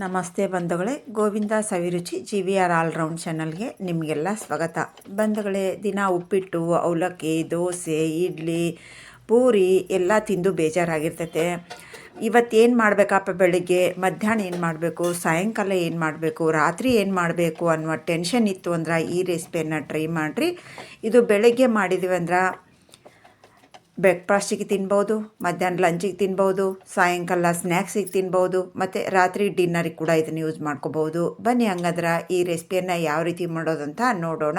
ನಮಸ್ತೆ ಬಂಧುಗಳೇ, Govinda Saviruchi G V R all round ಚಾನಲ್ಗೆ ನಿಮಗೆಲ್ಲ ಸ್ವಾಗತ. ಬಂಧುಗಳೇ, ದಿನ ಉಪ್ಪಿಟ್ಟು, ಅವಲಕ್ಕಿ, ದೋಸೆ, ಇಡ್ಲಿ, ಪೂರಿ ಎಲ್ಲ ತಿಂದು ಬೇಜಾರಾಗಿರ್ತೈತೆ. ಇವತ್ತೇನು ಮಾಡಬೇಕಪ್ಪ ಬೆಳಿಗ್ಗೆ? ಮಧ್ಯಾಹ್ನ ಏನು ಮಾಡಬೇಕು? ಸಾಯಂಕಾಲ ಏನು ಮಾಡಬೇಕು? ರಾತ್ರಿ ಏನು ಮಾಡಬೇಕು ಅನ್ನುವ ಟೆನ್ಷನ್ ಇತ್ತು ಅಂದ್ರೆ ಈ ರೆಸಿಪಿಯನ್ನು ಟ್ರೈ ಮಾಡಿರಿ. ಇದು ಬೆಳಗ್ಗೆ ಮಾಡಿದ್ವಿ ಅಂದ್ರೆ ಬ್ರೇಕ್ಫಾಸ್ಟಿಗೆ ತಿನ್ಬೋದು, ಮಧ್ಯಾಹ್ನ ಲಂಚಿಗೆ ತಿನ್ಬೋದು, ಸಾಯಂಕಾಲ ಸ್ನ್ಯಾಕ್ಸಿಗೆ ತಿನ್ಬೋದು, ಮತ್ತು ರಾತ್ರಿ ಡಿನ್ನರಿಗೆ ಕೂಡ ಇದನ್ನು ಯೂಸ್ ಮಾಡ್ಕೋಬೋದು. ಬನ್ನಿ ಹಂಗಂದ್ರೆ ಈ ರೆಸಿಪಿಯನ್ನು ಯಾವ ರೀತಿ ಮಾಡೋದಂತ ನೋಡೋಣ.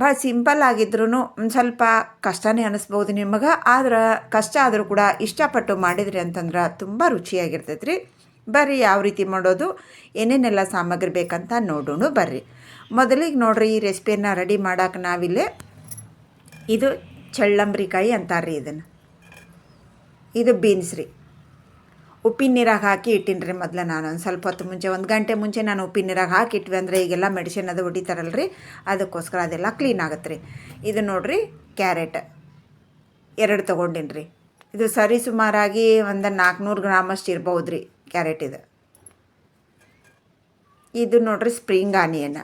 ಭಾಳ ಸಿಂಪಲ್ ಆಗಿದ್ರೂ ಸ್ವಲ್ಪ ಕಷ್ಟನೇ ಅನಿಸ್ಬೋದು ನಿಮಗೆ, ಆದ್ರೆ ಕಷ್ಟ ಆದರೂ ಕೂಡ ಇಷ್ಟಪಟ್ಟು ಮಾಡಿದ್ರಿ ಅಂತಂದ್ರೆ ತುಂಬ ರುಚಿಯಾಗಿರ್ತೈತೆ ರೀ ಬರ್ರಿ ಯಾವ ರೀತಿ ಮಾಡೋದು, ಏನೇನೆಲ್ಲ ಸಾಮಗ್ರಿ ಬೇಕಂತ ನೋಡೋಣ ಬರ್ರಿ. ಮೊದಲಿಗೆ ನೋಡ್ರಿ ಈ ರೆಸಿಪಿಯನ್ನು ರೆಡಿ ಮಾಡೋಕೆ ನಾವಿಲ್ಲೇ ಇದು ಚಳ್ಳಂಬ್ರಿಕಾಯಿ ಅಂತಾರೆ ಇದನ್ನು. ಇದು ಬೀನ್ಸ್ ರೀ. ಉಪ್ಪಿನ ನೀರಾಗ ಹಾಕಿ ಇಟ್ಟಿನಿ ರೀ ಮೊದಲು ನಾನು. ಒಂದು ಸ್ವಲ್ಪ ಹೊತ್ತು ಮುಂಚೆ, ಒಂದು ಗಂಟೆ ಮುಂಚೆ ನಾನು ಉಪ್ಪಿನ ನೀರಾಗ ಹಾಕಿ ಇಟ್ವಿ ಅಂದರೆ ಈಗೆಲ್ಲ ಮೆಡಿಸಿನ್ ಅದು ಹೊಡಿತಾರಲ್ಲ ಅದಕ್ಕೋಸ್ಕರ ಅದೆಲ್ಲ ಕ್ಲೀನ್ ಆಗುತ್ತೆ ರೀ. ಇದು ನೋಡಿರಿ ಕ್ಯಾರೆಟ್. ಎರಡು ತೊಗೊಂಡಿನಿ ರೀ. ಇದು ಸರಿ ಸುಮಾರಾಗಿ ಒಂದು ನಾಲ್ಕುನೂರು ಗ್ರಾಮಷ್ಟು ಇರ್ಬೋದು ರೀ ಕ್ಯಾರೆಟ್ ಇದು. ಇದು ನೋಡ್ರಿ ಸ್ಪ್ರಿಂಗ್ ಆನಿಯನ್.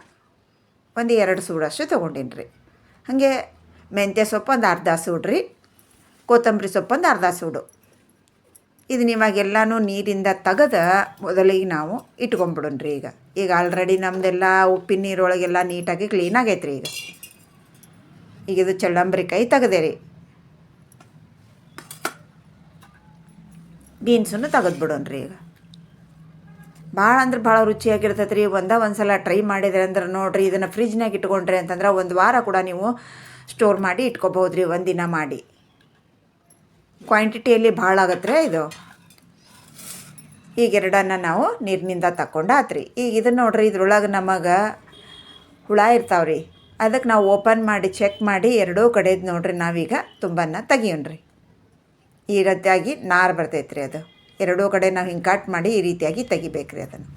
ಒಂದು ಎರಡು ಸೂಡಷ್ಟು ತೊಗೊಂಡಿನಿ ರೀ. ಹಾಗೆ ಮೆಂತ್ಯ ಸೊಪ್ಪು ಒಂದು ಅರ್ಧ ಸೂಡ್ರಿ ಕೊತ್ತಂಬರಿ ಸೊಪ್ಪು ಒಂದು ಅರ್ಧ ಸೂಡು. ಇದನ್ನ ಇವಾಗೆಲ್ಲನೂ ನೀರಿಂದ ತೆಗೆದು ಮೊದಲಿಗೆ ನಾವು ಇಟ್ಕೊಂಬಿಡೋಣ್ರಿ ಈಗ. ಈಗ ಆಲ್ರೆಡಿ ನಮ್ಮದೆಲ್ಲ ಉಪ್ಪಿನ ನೀರೊಳಗೆಲ್ಲ ನೀಟಾಗಿ ಕ್ಲೀನ್ ಆಗೈತೆ ರೀ ಈಗ. ಈಗ ಇದು ಚಳ್ಳಂಬ್ರಿಕಾಯಿ ತೆಗೆದೆ ರೀ. ಬೀನ್ಸನ್ನು ತೆಗೆದು ರೀ ಈಗ. ಭಾಳ ಅಂದ್ರೆ ಭಾಳ ರುಚಿಯಾಗಿರ್ತೈತೆ ರೀ. ಒಂದೇ ಒಂದು ಸಲ ಟ್ರೈ ಮಾಡಿದ್ರೆ ಅಂದ್ರೆ ನೋಡಿರಿ ಇದನ್ನು ಫ್ರಿಜ್ನಾಗ ಇಟ್ಕೊಂಡ್ರಿ ಅಂತಂದ್ರೆ ಒಂದು ವಾರ ಕೂಡ ನೀವು ಸ್ಟೋರ್ ಮಾಡಿ ಇಟ್ಕೋಬೋದು ರೀ ಒಂದಿನ ಮಾಡಿ. ಕ್ವಾಂಟಿಟಿಯಲ್ಲಿ ಭಾಳ ಆಗತ್ತೆ ಇದು. ಈಗ ಎರಡನ್ನು ನಾವು ನೀರಿನಿಂದ ತಕ್ಕೊಂಡು ಆತ್ರಿ. ಈಗ ಇದನ್ನು ನೋಡ್ರಿ, ಇದ್ರೊಳಗೆ ನಮಗೆ ಹುಳ ಇರ್ತಾವ್ರಿ. ಅದಕ್ಕೆ ನಾವು ಓಪನ್ ಮಾಡಿ ಚೆಕ್ ಮಾಡಿ, ಎರಡೂ ಕಡೆದು ನೋಡ್ರಿ ನಾವೀಗ ತುಂಬನ ತೆಗಿಯೋಣ್ರಿ. ಈ ರೀತಿಯಾಗಿ ನಾರು ಬರ್ತೈತೆ ರೀ ಅದು. ಎರಡೂ ಕಡೆ ನಾವು ಹಿಂಗೆ ಕಟ್ ಮಾಡಿ ಈ ರೀತಿಯಾಗಿ ತೆಗಿಬೇಕ್ರಿ ಅದನ್ನು.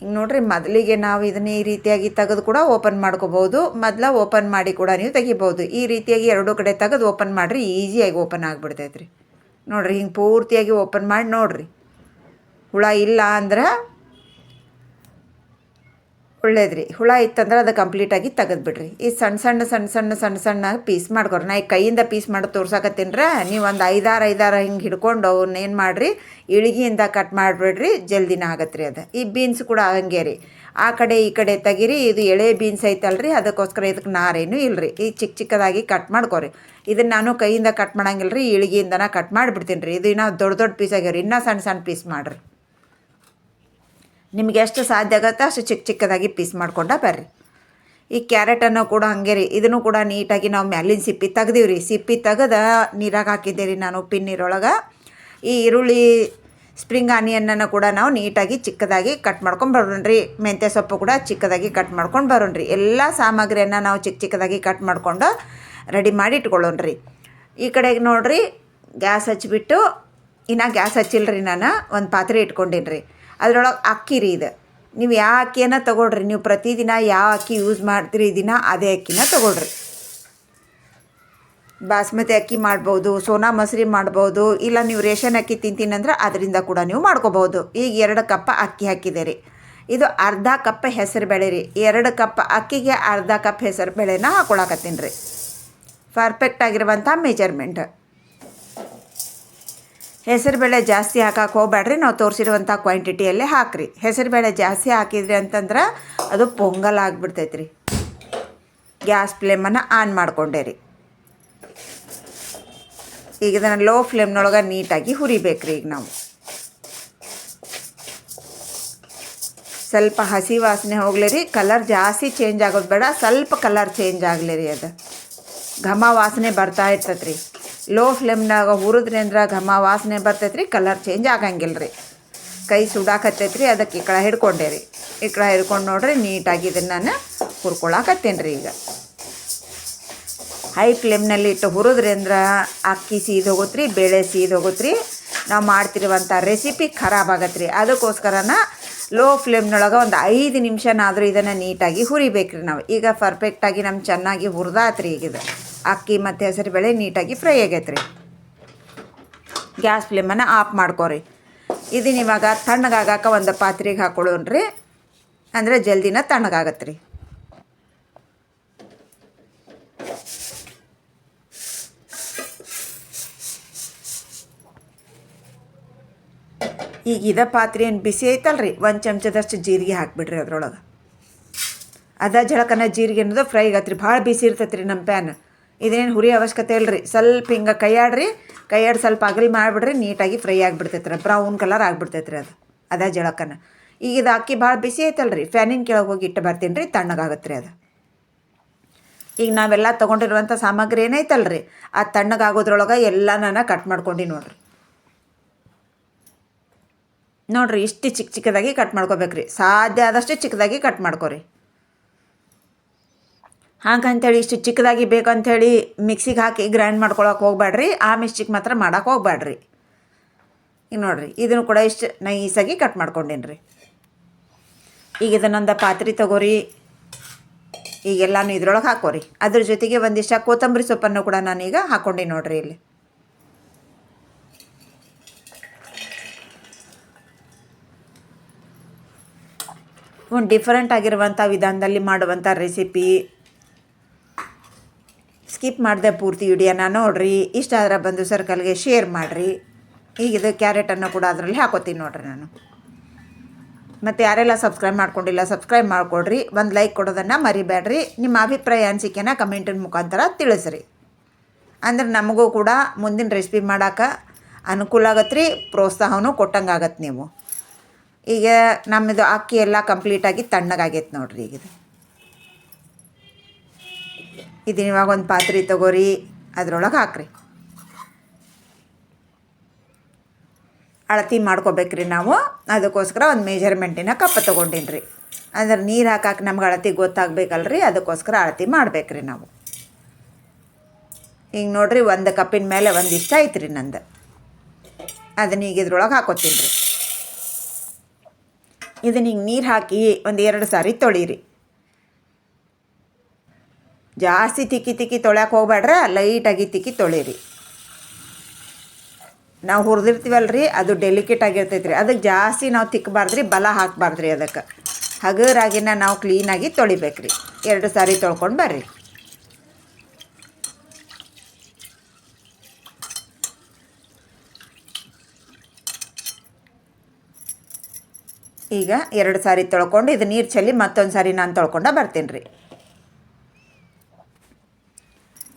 ಹಿಂಗೆ ನೋಡ್ರಿ, ಮೊದಲಿಗೆ ನಾವು ಇದನ್ನ ಈ ರೀತಿಯಾಗಿ ತೆಗೆದು ಕೂಡ ಓಪನ್ ಮಾಡ್ಕೋಬೋದು ಮೊದಲ ಓಪನ್ ಮಾಡಿ ಕೂಡ ನೀವು ತೆಗಿಬೋದು ಈ ರೀತಿಯಾಗಿ ಎರಡೂ ಕಡೆ ತೆಗೆದು ಓಪನ್ ಮಾಡಿರಿ, ಈಸಿಯಾಗಿ ಓಪನ್ ಆಗಿಬಿಡ್ತೈತೆ ರೀ ನೋಡಿರಿ, ಹಿಂಗೆ ಪೂರ್ತಿಯಾಗಿ ಓಪನ್ ಮಾಡಿ ನೋಡಿರಿ. ಹುಳ ಇಲ್ಲ ಅಂದ್ರೆ ಒಳ್ಳೇದ್ರಿ. ಹುಳ ಇತ್ತಂದ್ರೆ ಅದು ಕಂಪ್ಲೀಟಾಗಿ ತೆಗೆದ್ಬಿಡ್ರಿ ಈ ಸಣ್ಣ ಸಣ್ಣ ಸಣ್ಣ ಸಣ್ಣ ಸಣ್ಣ ಸಣ್ಣ ಪೀಸ್ ಮಾಡ್ಕೊರಿ ನಾ ಈ ಕೈಯಿಂದ ಪೀಸ್ ಮಾಡಿ ತೋರ್ಸಕತ್ತೀನ್ರ. ನೀವು ಒಂದು ಐದಾರು ಐದಾರು ಹಿಂಗೆ ಹಿಡ್ಕೊಂಡು ಅವನ್ನ ಏನು ಮಾಡಿರಿ? ಇಳಿಗೆಯಿಂದ ಕಟ್ ಮಾಡಿಬಿಡ್ರಿ. ಜಲ್ದಿನ ಆಗತ್ತೆ ರೀ ಅದು. ಈ ಬೀನ್ಸ್ ಕೂಡ ಹಂಗೆ ರೀ. ಆ ಕಡೆ ಈ ಕಡೆ ತೆಗಿರಿ. ಇದು ಎಳೆ ಬೀನ್ಸ್ ಐತಲ್ರಿ. ಅದಕ್ಕೋಸ್ಕರ ಇದಕ್ಕೆ ನಾರೇನು ಇಲ್ಲರಿ ಈ ಚಿಕ್ಕ ಚಿಕ್ಕದಾಗಿ ಕಟ್ ಮಾಡ್ಕೊರಿ. ಇದನ್ನು ನಾನು ಕೈಯಿಂದ ಕಟ್ ಮಾಡಂಗಿಲ್ಲ ರೀ ಇಳಿಗೆಯಿಂದನ ಕಟ್ ಮಾಡಿಬಿಡ್ತೀನಿ ರೀ ಇದು ಇನ್ನೂ ದೊಡ್ಡ ದೊಡ್ಡ ಪೀಸ್ ಆಗ್ಯಾವ್ರಿ. ಇನ್ನೂ ಸಣ್ಣ ಸಣ್ಣ ಪೀಸ್ ಮಾಡಿರಿ. ನಿಮ್ಗೆ ಎಷ್ಟು ಸಾಧ್ಯ ಆಗುತ್ತೆ ಅಷ್ಟು ಚಿಕ್ಕ ಚಿಕ್ಕದಾಗಿ ಪೀಸ್ ಮಾಡ್ಕೊಂಡ ಬರ್ರಿ. ಈ ಕ್ಯಾರೆಟನ್ನು ಕೂಡ ಹಂಗೆ ರೀ. ಇದನ್ನು ಕೂಡ ನೀಟಾಗಿ ನಾವು ಮ್ಯಾಲಿನ ಸಿಪ್ಪಿ ತೆಗ್ದೀವಿ ರೀ ಸಿಪ್ಪಿ ತೆಗೆದ ನೀರಾಗ ಹಾಕಿದ್ದೆ ರೀ ನಾನು ಉಪ್ಪಿನ ನೀರೊಳಗೆ. ಈ ಈರುಳ್ಳಿ, ಸ್ಪ್ರಿಂಗ್ ಆನಿಯನ್ನನ್ನು ಕೂಡ ನಾವು ನೀಟಾಗಿ ಚಿಕ್ಕದಾಗಿ ಕಟ್ ಮಾಡ್ಕೊಂಡು ಬರೋಣ್ರಿ. ಮೆಂತ್ಯ ಸೊಪ್ಪು ಕೂಡ ಚಿಕ್ಕದಾಗಿ ಕಟ್ ಮಾಡ್ಕೊಂಡು ಬರೋಣ್ರಿ. ಎಲ್ಲ ಸಾಮಗ್ರಿಯನ್ನು ನಾವು ಚಿಕ್ಕ ಚಿಕ್ಕದಾಗಿ ಕಟ್ ಮಾಡ್ಕೊಂಡು ರೆಡಿ ಮಾಡಿ ಇಟ್ಕೊಳ್ಳೋಣ್ರಿ. ಈ ಕಡೆಗೆ ನೋಡಿರಿ, ಗ್ಯಾಸ್ ಹಚ್ಚಿಬಿಟ್ಟು ಇನ್ನು ಗ್ಯಾಸ್ ಹಚ್ಚಿಲ್ರಿ ನಾನು, ಒಂದು ಪಾತ್ರೆ ಇಟ್ಕೊಂಡಿನ್ರಿ. ರೀ ಅದ್ರೊಳಗೆ ಅಕ್ಕಿ ರೀ ಇದು. ನೀವು ಯಾವ ಅಕ್ಕಿಯನ್ನ ತೊಗೊಳ್ರಿ, ನೀವು ಪ್ರತಿದಿನ ಯಾವ ಅಕ್ಕಿ ಯೂಸ್ ಮಾಡ್ತೀರಿ ದಿನ ಅದೇ ಅಕ್ಕಿನ ತೊಗೊಳ್ರಿ. ಬಾಸ್ಮತಿ ಅಕ್ಕಿ ಮಾಡ್ಬೋದು, ಸೋನಾ ಮಸರಿ ಮಾಡ್ಬೋದು, ಇಲ್ಲ ನೀವು ರೇಷನ್ ಅಕ್ಕಿ ತಿಂತೀನಿ ಅಂದ್ರೆ ಅದರಿಂದ ಕೂಡ ನೀವು ಮಾಡ್ಕೋಬೋದು ಈಗ ಎರಡು ಕಪ್ ಅಕ್ಕಿ ಹಾಕಿದೆ ರೀ ಇದು ಅರ್ಧ ಕಪ್ ಹೆಸರು ಬೇಳೆ ರೀ. ಎರಡು ಕಪ್ ಅಕ್ಕಿಗೆ ಅರ್ಧ ಕಪ್ ಹೆಸರು ಬೇಳೆನ ಹಾಕೊಳಕತ್ತೀನಿ ರೀ. ಪರ್ಫೆಕ್ಟ್ ಆಗಿರುವಂಥ ಮೆಜರ್ಮೆಂಟ್ ಹೆಸರುಬೇಳೆ ಜಾಸ್ತಿ ಹಾಕಕ್ಕೆ ಹೋಗ್ಬೇಡ್ರಿ ನಾವು ತೋರಿಸಿರುವಂಥ ಕ್ವಾಂಟಿಟಿಯಲ್ಲೇ ಹಾಕ್ರಿ. ಹೆಸರುಬೇಳೆ ಜಾಸ್ತಿ ಹಾಕಿದ್ರಿ ಅಂತಂದ್ರೆ ಅದು ಪೊಂಗಲ್ ಆಗಿಬಿಡ್ತೈತೆ ರೀ ಗ್ಯಾಸ್ ಫ್ಲೇಮನ್ನು ಆನ್ ಮಾಡ್ಕೊಂಡೆ ರೀ. ಈಗ ಇದನ್ನು ಲೋ ಫ್ಲೇಮ್ನೊಳಗೆ ನೀಟಾಗಿ ಹುರಿಬೇಕು ರೀ ಈಗ ನಾವು. ಸ್ವಲ್ಪ ಹಸಿ ವಾಸನೆ ಹೋಗ್ಲಿ ರೀ ಕಲರ್ ಜಾಸ್ತಿ ಚೇಂಜ್ ಆಗೋದು ಬೇಡ, ಸ್ವಲ್ಪ ಕಲರ್ ಚೇಂಜ್ ಆಗಲಿ ರೀ ಅದು. ಘಮ ವಾಸನೆ ಬರ್ತಾ ಇರ್ತೈತೆ ರೀ ಲೋ ಫ್ಲೇಮ್ನಾಗ ಹುರಿದ್ರಿ ಅಂದ್ರೆ ಘಮ ವಾಸನೆ ಬರ್ತೈತೆ ರೀ ಕಲರ್ ಚೇಂಜ್ ಆಗಂಗಿಲ್ಲ ರೀ ಕೈ ಸುಡಾಕತ್ತೈತೆ ರೀ ಅದಕ್ಕೆ ಕಡೆ ಹಿಡ್ಕೊಂಡೆ ರೀ ಈ ಕಡೆ ಹಿಡ್ಕೊಂಡು ನೋಡ್ರಿ, ನೀಟಾಗಿ ಇದನ್ನು ನಾನು ಹುರ್ಕೊಳಕತ್ತೇನೆ ರೀ ಈಗ ಹೈ ಫ್ಲೇಮ್ನಲ್ಲಿ ಇಟ್ಟು ಹುರಿದ್ರಿ ಅಂದ್ರೆ ಅಕ್ಕಿ ಸೀದೋಗುತ್ತೆ ರೀ ಬೇಳೆ ಸೀದೋಗುತ್ತೆ ರೀ ನಾವು ಮಾಡ್ತಿರುವಂಥ ರೆಸಿಪಿ ಖರಾಬ್ ಆಗತ್ತೆ ರೀ ಅದಕ್ಕೋಸ್ಕರನ ಲೋ ಫ್ಲೇಮ್ನೊಳಗೆ ಒಂದು ಐದು ನಿಮಿಷನಾದರೂ ಇದನ್ನು ನೀಟಾಗಿ ಹುರಿಬೇಕು ರೀ ನಾವು. ಈಗ ಪರ್ಫೆಕ್ಟಾಗಿ ನಮ್ಮ ಚೆನ್ನಾಗಿ ಹುರಿದಾತ್ರಿ ಈಗ ಇದು. ಅಕ್ಕಿ ಮತ್ತು ಹೆಸರು ಬೇಳೆ ನೀಟಾಗಿ ಫ್ರೈ ಆಗೈತೆ ರೀ. ಗ್ಯಾಸ್ ಫ್ಲೇಮನ್ನು ಆಫ್ ಮಾಡ್ಕೊರಿ. ಇದನ್ನ ಇವಾಗ ತಣ್ಣಗಾಗಾಕ ಒಂದು ಪಾತ್ರೆಗೆ ಹಾಕೊಳ್ಳೋಣ್ರಿ ಅಂದರೆ ಜಲ್ದಿನ ತಣ್ಣಗಾಗತ್ತೆ ರೀ. ಈಗ ಇದ ಪಾತ್ರೆ ಏನು ಬಿಸಿ ಐತಲ್ರಿ? ಒಂದು ಚಮಚದಷ್ಟು ಜೀರಿಗೆ ಹಾಕ್ಬಿಡ್ರಿ ಅದ್ರೊಳಗೆ. ಅದ ಜಳಕನ ಜೀರಿಗೆ ಅನ್ನೋದು ಫ್ರೈ ಆಗತ್ತೆ ರೀ. ಭಾಳ ಬಿಸಿ ಇರ್ತೈತೆ ರೀ ನಮ್ಮ ಪ್ಯಾನ್ ಇದೇನು ಹುರಿ ಅವಶ್ಯಕತೆ ಇಲ್ಲರಿ ಸ್ವಲ್ಪ ಹಿಂಗೆ ಕೈಯಾಡ್ರಿ, ಕೈಯಾಡಿ ಸ್ವಲ್ಪ ಅಗಲಿ ಮಾಡಿಬಿಡ್ರಿ, ನೀಟಾಗಿ ಫ್ರೈ ಆಗಿಬಿಡ್ತೈತೆ ರೀ ಬ್ರೌನ್ ಕಲರ್ ಆಗಿಬಿಡ್ತೈತ್ರಿ ಅದು. ಅದ ಜಳಕನ. ಈಗ ಇದು ಅಕ್ಕಿ ಭಾಳ ಬಿಸಿ ಐತಲ್ರಿ. ಫ್ಯಾನಿನ ಕೆಳಗೆ ಹೋಗಿ ಇಟ್ಟು ಬರ್ತೀನಿ ರೀ ತಣ್ಣಗಾಗತ್ತೆ ರೀ ಅದು. ಈಗ ನಾವೆಲ್ಲ ತೊಗೊಂಡಿರುವಂಥ ಸಾಮಗ್ರಿ ಏನೈತಲ್ರಿ? ಆ ತಣ್ಣಗಾಗೋದ್ರೊಳಗೆ ಎಲ್ಲ ನಾನು ಕಟ್ ಮಾಡ್ಕೊಂಡು ನೋಡ್ರಿ. ನೋಡ್ರಿ, ಇಷ್ಟು ಚಿಕ್ಕ ಚಿಕ್ಕದಾಗಿ ಕಟ್ ಮಾಡ್ಕೋಬೇಕ್ರಿ. ಸಾಧ್ಯ ಆದಷ್ಟು ಚಿಕ್ಕದಾಗಿ ಕಟ್ ಮಾಡ್ಕೊರಿ. ಹಾಗಂತೇಳಿ ಇಷ್ಟು ಚಿಕ್ಕದಾಗಿ ಬೇಕಂಥೇಳಿ ಮಿಕ್ಸಿಗೆ ಹಾಕಿ ಗ್ರೈಂಡ್ ಮಾಡ್ಕೊಳಕ್ಕೆ ಹೋಗ್ಬೇಡ್ರಿ. ಆ ಮಿಸ್ಟಿಕ್ ಮಾತ್ರ ಮಾಡೋಕ್ಕೆ ಹೋಗ್ಬೇಡ್ರಿ. ಈಗ ನೋಡಿರಿ, ಇದನ್ನು ಕೂಡ ಇಷ್ಟು ನೈಸಾಗಿ ಕಟ್ ಮಾಡ್ಕೊಂಡೇನಿ ರೀ ಈಗ ಇದನ್ನೊಂದು ಪಾತ್ರೆ ತಗೋರಿ. ಈಗೆಲ್ಲಾನು ಇದ್ರೊಳಗೆ ಹಾಕೋರಿ. ಅದ್ರ ಜೊತೆಗೆ ಒಂದಿಷ್ಟು ಕೊತ್ತಂಬರಿ ಸೊಪ್ಪನ್ನು ಕೂಡ ನಾನೀಗ ಹಾಕ್ಕೊಂಡಿ ನೋಡ್ರಿ ಇಲ್ಲಿ. ಒಂದು ಡಿಫ್ರೆಂಟ್ ಆಗಿರುವಂಥ ವಿಧಾನದಲ್ಲಿ ಮಾಡುವಂಥ ರೆಸಿಪಿ ಸ್ಕಿಪ್ ಮಾಡಿದೆ ಪೂರ್ತಿ ವಿಡಿಯೋನ ನೋಡ್ರಿ. ಇಷ್ಟ ಆದ್ರೆ ಬಂದು ಸರ್ಕಲ್ಗೆ ಶೇರ್ ಮಾಡಿರಿ. ಈಗ ಇದು ಕ್ಯಾರೆಟನ್ನು ಕೂಡ ಅದರಲ್ಲಿ ಹಾಕೋತೀನಿ ನೋಡ್ರಿ ನಾನು. ಮತ್ತು ಯಾರೆಲ್ಲ ಸಬ್ಸ್ಕ್ರೈಬ್ ಮಾಡ್ಕೊಂಡಿಲ್ಲ ಸಬ್ಸ್ಕ್ರೈಬ್ ಮಾಡಿಕೊಡ್ರಿ. ಒಂದು ಲೈಕ್ ಕೊಡೋದನ್ನು ಮರಿಬೇಡ್ರಿ. ನಿಮ್ಮ ಅಭಿಪ್ರಾಯ, ಅನಿಸಿಕೆನ ಕಮೆಂಟಿನ ಮುಖಾಂತರ ತಿಳಿಸ್ರಿ. ಅಂದ್ರೆ ನಮಗೂ ಕೂಡ ಮುಂದಿನ ರೆಸಿಪಿ ಮಾಡೋಕೆ ಅನುಕೂಲ ಆಗತ್ತೆ ರೀ ಪ್ರೋತ್ಸಾಹನೂ ಕೊಟ್ಟಂಗೆ ಆಗತ್ತೆ ನೀವು. ಈಗ ನಮ್ಮದು ಅಕ್ಕಿ ಎಲ್ಲ ಕಂಪ್ಲೀಟಾಗಿ ತಣ್ಣಗಾಗೈತೆ ನೋಡ್ರಿ ಈಗ ಇದನ್ನ ಇವಾಗ ಒಂದು ಪಾತ್ರೆ ತಗೋರಿ, ಅದ್ರೊಳಗೆ ಹಾಕ್ರಿ. ಅಳತಿ ಮಾಡ್ಕೋಬೇಕ್ರಿ ನಾವು. ಅದಕ್ಕೋಸ್ಕರ ಒಂದು ಮೆಜರ್ಮೆಂಟಿನ ಕಪ್ ತೊಗೊಂಡಿನಿ ರೀ ಅಂದ್ರೆ ನೀರು ಹಾಕಕ್ಕೆ ನಮ್ಗೆ ಅಳತಿ ಗೊತ್ತಾಗಬೇಕಲ್ರಿ, ಅದಕ್ಕೋಸ್ಕರ ಅಳತಿ ಮಾಡಬೇಕ್ರಿ ನಾವು. ಹಿಂಗೆ ನೋಡಿರಿ ಒಂದು ಕಪ್ಪಿನ ಮೇಲೆ ಒಂದು ಇಷ್ಟ ಐತ್ರಿ ನಂದು. ಅದನ್ನ ಈಗ ಇದ್ರೊಳಗೆ ಹಾಕೋತೀನಿ ರೀ ಇದನ್ನ ಈಗ ನೀರು ಹಾಕಿ ಒಂದು ಎರಡು ಸಾರಿ ತೊಳೀರಿ. ಜಾಸ್ತಿ ತಿಕ್ಕಿ ತಿಕ್ಕಿ ತೊಳ್ಯಾಕೆ ಹೋಗ್ಬೇಡ್ರೆ ಲೈಟಾಗಿ ತಿಕ್ಕಿ ತೊಳೀರಿ. ನಾವು ಹುರಿದಿರ್ತೀವಲ್ರಿ, ಅದು ಡೆಲಿಕೇಟ್ ಆಗಿರ್ತೈತೆ ರೀ ಅದಕ್ಕೆ ಜಾಸ್ತಿ ನಾವು ತಿಕ್ಕಬಾರ್ದ್ರಿ ಬಲ ಹಾಕಬಾರ್ದ್ರಿ ಅದಕ್ಕೆ. ಹಗರಾಗಿನ ನಾವು ಕ್ಲೀನಾಗಿ ತೊಳಿಬೇಕ್ರಿ. ಎರಡು ಸಾರಿ ತೊಳ್ಕೊಂಡು ಬರ್ರಿ. ಈಗ ಎರಡು ಸಾರಿ ತೊಳ್ಕೊಂಡು, ಇದು ನೀರು ಚೆಲ್ಲಿ ಮತ್ತೊಂದು ಸಾರಿ ನಾನು ತೊಳ್ಕೊಂಡ ಬರ್ತೀನಿ ರೀ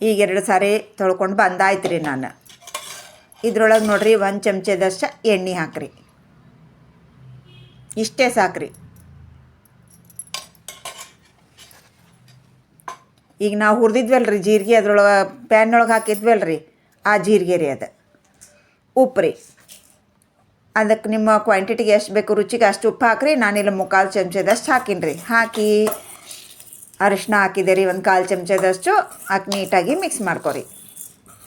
ಈಗ ಎರಡು ಸಾರಿ ತೊಳ್ಕೊಂಡು ಬಂದಾಯ್ತು ರೀ ನಾನು. ಇದ್ರೊಳಗೆ ನೋಡ್ರಿ ಒಂದು ಚಮಚದಷ್ಟು ಎಣ್ಣೆ ಹಾಕ್ರಿ. ಇಷ್ಟೇ ಸಾಕ್ರಿ. ಈಗ ನಾವು ಹುರಿದಿದ್ವಲ್ರಿ ಜೀರಿಗೆ, ಅದ್ರೊಳಗೆ ಪ್ಯಾನ್ನೊಳಗೆ ಹಾಕಿದ್ವಲ್ರಿ ಆ ಜೀರಿಗೆ ರೀ ಅದು. ಉಪ್ಪು ರೀ. ಅದಕ್ಕೆ ನಿಮ್ಮ ಕ್ವಾಂಟಿಟಿಗೆ ಎಷ್ಟು ಬೇಕು ರುಚಿಗೆ ಅಷ್ಟು ಉಪ್ಪು ಹಾಕ್ರಿ, ನಾನಿಲ್ಲಿ ಮುಕ್ಕಾಲು ಚಮಚದಷ್ಟು ಹಾಕಿನ್ರಿ. ಹಾಕಿ ಅರಿಶಿನ ಹಾಕಿದೆ ರೀ ಒಂದು ಕಾಲು ಚಮಚದಷ್ಟು ಹಾಕಿ ನೀಟಾಗಿ ಮಿಕ್ಸ್ ಮಾಡ್ಕೊರಿ.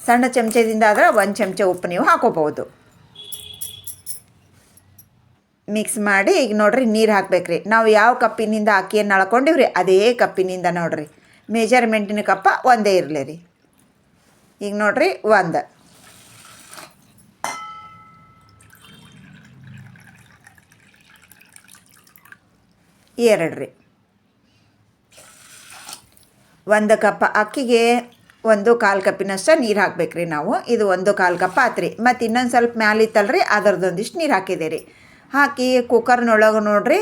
ಸಣ್ಣ ಚಮಚದಿಂದ ಆದರೆ ಒಂದು ಚಮಚ ಉಪ್ಪು ನೀವು ಹಾಕೋಬೋದು ಮಿಕ್ಸ್ ಮಾಡಿ, ಈಗ ನೋಡಿರಿ ನೀರು ಹಾಕಬೇಕ್ರಿ. ನಾವು ಯಾವ ಕಪ್ಪಿನಿಂದ ಅಕ್ಕಿಯನ್ನು ಅಳ್ಕೊಂಡಿವ್ರಿ, ಅದೇ ಕಪ್ಪಿನಿಂದ ನೋಡಿರಿ. ಮೆಜರ್ಮೆಂಟಿನ ಕಪ್ಪ ಒಂದೇ ಇರಲಿ ರೀ. ಈಗ ನೋಡಿರಿ ಒಂದು. ಎರಡು ರೀ. ಒಂದು ಕಪ್ ಅಕ್ಕಿಗೆ ಒಂದು ಕಾಲು ಕಪ್ಪಿನಷ್ಟು ನೀರು ಹಾಕ್ಬೇಕು ರೀ ನಾವು. ಇದು ಒಂದು ಕಾಲು ಕಪ್ ಆತ್ರಿ. ಮತ್ತು ಇನ್ನೊಂದು ಸ್ವಲ್ಪ ಮ್ಯಾಲೆ ಇತ್ತಲ್ರಿ ಅದರದೊಂದಿಷ್ಟು ನೀರು ಹಾಕಿದೆ ರೀ ಹಾಕಿ ಕುಕ್ಕರ್ನೊಳಗೆ ನೋಡ್ರಿ,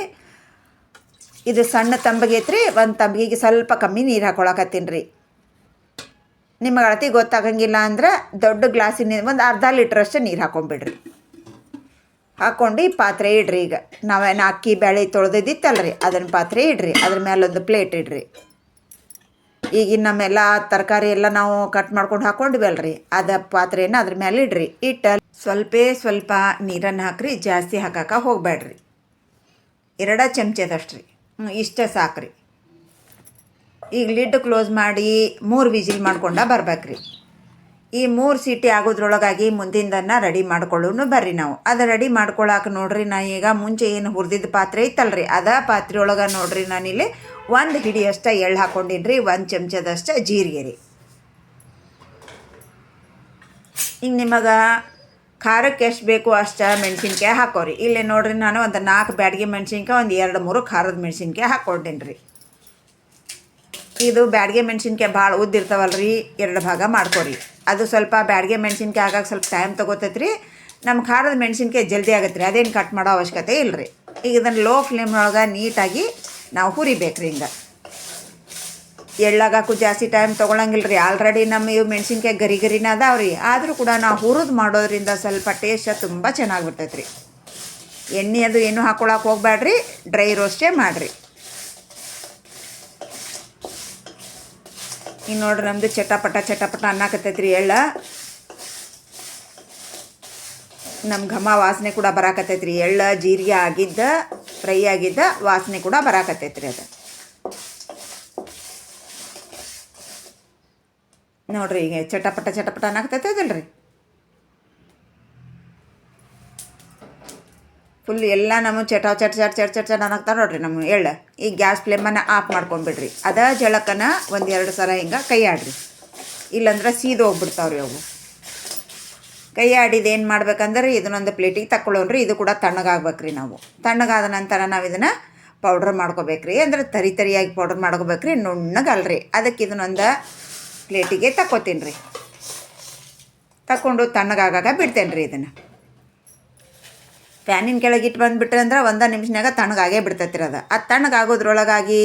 ಇದು ಸಣ್ಣ ತಂಬಗೈತ್ರಿ ಒಂದು ತಂಬಿಗೆಗೆ ಸ್ವಲ್ಪ ಕಮ್ಮಿ ನೀರು ಹಾಕೊಳಕತ್ತೀನಿ ರೀ ನಿಮಗೆ ಅಳತಿ ಗೊತ್ತಾಗಂಗಿಲ್ಲ ಅಂದ್ರೆ ದೊಡ್ಡ ಗ್ಲಾಸಿನ, ಒಂದು ಅರ್ಧ ಲೀಟ್ರಷ್ಟು ನೀರು ಹಾಕೊಂಬಿಡ್ರಿ. ಹಾಕ್ಕೊಂಡು ಪಾತ್ರೆ ಇಡ್ರಿ ಈಗ. ನಾವೇನು ಅಕ್ಕಿ ಬೇಳೆ ರೀ ಅದನ್ನ ಪಾತ್ರೆ ಇಡ್ರಿ, ಅದ್ರ ಮೇಲೆ ಒಂದು ಪ್ಲೇಟ್ ಇಡ್ರಿ. ಈಗಿನ ನಮ್ಮೆಲ್ಲ ತರಕಾರಿ ಎಲ್ಲ ನಾವು ಕಟ್ ಮಾಡ್ಕೊಂಡು ಹಾಕೊಂಡಿವಲ್ರಿ. ಅದ ಪಾತ್ರೆಯನ್ನು ಅದ್ರ ಮೇಲೆ ಇಡ್ರಿ. ಇಟ್ಟು ಸ್ವಲ್ಪ ಸ್ವಲ್ಪ ನೀರನ್ನು ಹಾಕ್ರಿ, ಜಾಸ್ತಿ ಹಾಕಕ್ಕೆ ಹೋಗಬೇಡ್ರಿ ಎರಡ ಚಮಚದಷ್ಟು ರೀ ಇಷ್ಟೇ ಸಾಕ್ರಿ. ಈಗ ಲಿಡ್ ಕ್ಲೋಸ್ ಮಾಡಿ ಮೂರು ವಿಜಿಲ್ ಮಾಡ್ಕೊಂಡ ಬರ್ಬೇಕ್ರಿ. ಈ ಮೂರು ಸೀಟಿ ಆಗೋದ್ರೊಳಗಾಗಿ ಮುಂದಿನದನ್ನ ರೆಡಿ ಮಾಡ್ಕೊಳ್ಳೋನು ಬರ್ರಿ ನಾವು. ಅದು ರೆಡಿ ಮಾಡ್ಕೊಳಕ್ಕೆ ನೋಡ್ರಿ ನಾ ಈಗ ಮುಂಚೆ ಏನು ಹುರಿದಿದ್ದ ಪಾತ್ರೆ ಇತ್ತಲ್ರಿ, ಅದ ಪಾತ್ರೆ ಒಳಗೆ ನೋಡ್ರಿ ನಾನಿಲ್ಲಿ ಒಂದು ಹಿಡಿಯಷ್ಟ ಎಳ್ಳು ಹಾಕ್ಕೊಂಡಿನಿ ರೀ ಒಂದು ಚಮಚದಷ್ಟು ಜೀರಿಗೆ ರೀ ಈಗ ನಿಮಗೆ ಖಾರಕ್ಕೆ ಎಷ್ಟು ಬೇಕು ಅಷ್ಟು ಮೆಣಸಿನ್ಕಾಯಿ ಹಾಕೋರಿ. ಇಲ್ಲಿ ನೋಡ್ರಿ ನಾನು ಒಂದು ನಾಲ್ಕು ಬ್ಯಾಡಗಿ ಮೆಣಸಿನ್ಕಾಯಿ, ಒಂದು ಎರಡು ಮೂರು ಖಾರದ ಮೆಣಸಿನ್ಕಾಯಿ ಹಾಕ್ಕೊಂಡೇನಿ ಇದು ಬ್ಯಾಡಗೆ ಮೆಣಸಿನ್ಕಾಯಿ ಭಾಳ ಉದ್ದಿರ್ತಾವಲ್ಲ ರೀ ಎರಡು ಭಾಗ ಮಾಡ್ಕೊರಿ. ಅದು ಸ್ವಲ್ಪ ಬ್ಯಾಡಗೆ ಮೆಣಸಿನ್ಕಾಯಿ ಆಗಾಗ ಸ್ವಲ್ಪ ಟೈಮ್ ತೊಗೋತೈತೆ ರೀ ನಮ್ಮ ಖಾರದ ಮೆಣಸಿನ್ಕಾಯಿ ಜಲ್ದಿ ಆಗತ್ತೆ ರೀ ಅದೇನು ಕಟ್ ಮಾಡೋ ಅವಶ್ಯಕತೆ ಇಲ್ಲ ರೀ ಈಗ ಇದನ್ನು ಲೋ ಫ್ಲೇಮ್ನೊಳಗೆ ನೀಟಾಗಿ ನಾವು ಹುರಿಬೇಕು ರೀ ಹಿಂಗೆ. ಎಳ್ಳಾಗಾಕು ಜಾಸ್ತಿ ಟೈಮ್ ತೊಗೊಳಂಗಿಲ್ಲ ರೀ ಆಲ್ರೆಡಿ ನಮ್ಮ ಇವು ಮೆಣಸಿನ್ಕಾಯಿ ಗರಿ ಗರಿನ ಅದಾವ ರೀ ಆದರೂ ಕೂಡ ನಾವು ಹುರಿದು ಮಾಡೋದ್ರಿಂದ ಸ್ವಲ್ಪ ಟೇಸ್ಟ್ ತುಂಬ ಚೆನ್ನಾಗಿ ಬರ್ತೈತೆ ರೀ ಎಣ್ಣೆ ಅದು ಏನು ಹಾಕೊಳಕ್ಕೆ ಹೋಗ್ಬೇಡ್ರಿ ಡ್ರೈ ರೋಸ್ಟೇ ಮಾಡಿರಿ. ಇನ್ನು ನೋಡ್ರಿ ನಮ್ಮದು ಚಟಪಟ ಚಟಪಟ ಅನ್ನಕತ್ತೈತ್ರಿ ಎಳ್ಳ. ನಮ್ಮ ಘಮ ವಾಸನೆ ಕೂಡ ಬರಾಕತ್ತೈತೆ ರೀ ಎಳ್ಳ, ಜೀರಿಗೆ ಆಗಿದ್ದ, ಫ್ರೈ ಆಗಿದ್ದ ವಾಸನೆ ಕೂಡ ಬರಾಕತ್ತೈತೆ ರೀ ಅದು. ನೋಡ್ರಿ ಈಗ ಚಟಪಟ ಚಟಪಟ ಅನ್ನಕತ್ತೈತದಲ್ಲ ರೀ ಫುಲ್ ಎಲ್ಲ ನಮ್ಮ ಚಟ ಚಟ್ ಚಟ್ ಚಟ್ ಚಟ್ ಚಟ್ ಅನ್ನಕ್ತಾರ ನೋಡ್ರಿ ನಮ್ಮ ಎಳ್ಳು. ಈ ಗ್ಯಾಸ್ ಫ್ಲೇಮನ್ನು ಆಫ್ ಮಾಡ್ಕೊಂಡ್ಬಿಡ್ರಿ ಅದ ಜಳಕನ ಒಂದು ಎರಡು ಸಲ ಹಿಂಗೆ ಕೈ ಆಡ್ರಿ ಇಲ್ಲಂದ್ರೆ ಸೀದೋಗ್ಬಿಡ್ತಾವ್ರಿ ಅವು. ಕೈ ಆಡಿದ ಏನು ಮಾಡ್ಬೇಕಂದ್ರೆ ಇದನ್ನೊಂದು ಪ್ಲೇಟಿಗೆ ತಗೊಳ್ಳೋಣ್ರಿ ಇದು ಕೂಡ ತಣ್ಣಗಾಗ್ಬೇಕ್ರಿ ನಾವು. ತಣ್ಣಗಾದ ನಂತರ ನಾವು ಇದನ್ನು ಪೌಡ್ರ್ ಮಾಡ್ಕೋಬೇಕ್ರಿ. ಅಂದ್ರೆ ತರಿ ತರಿಯಾಗಿ ಪೌಡ್ರ್ ಮಾಡ್ಕೋಬೇಕ್ರಿ, ನುಣ್ಣಗಲ್ರಿ. ಅದಕ್ಕೆ ಇದನ್ನೊಂದು ಪ್ಲೇಟಿಗೆ ತಕ್ಕೋತೀನಿ ರೀ ತಕ್ಕೊಂಡು ತಣ್ಣಗಾಗಾಗ ಬಿಡ್ತೇನೆ ರೀ ಇದನ್ನು. ಫ್ಯಾನಿನ ಕೆಳಗೆ ಇಟ್ಟು ಬಂದುಬಿಟ್ರೆ ಅಂದ್ರೆ ಒಂದು ನಿಮಿಷನಾಗ ತಣ್ಣಗಾಗೇ ಬಿಡ್ತೈತಿ ಅದು. ಆ ತಣ್ಣಗಾಗೋದ್ರೊಳಗಾಗಿ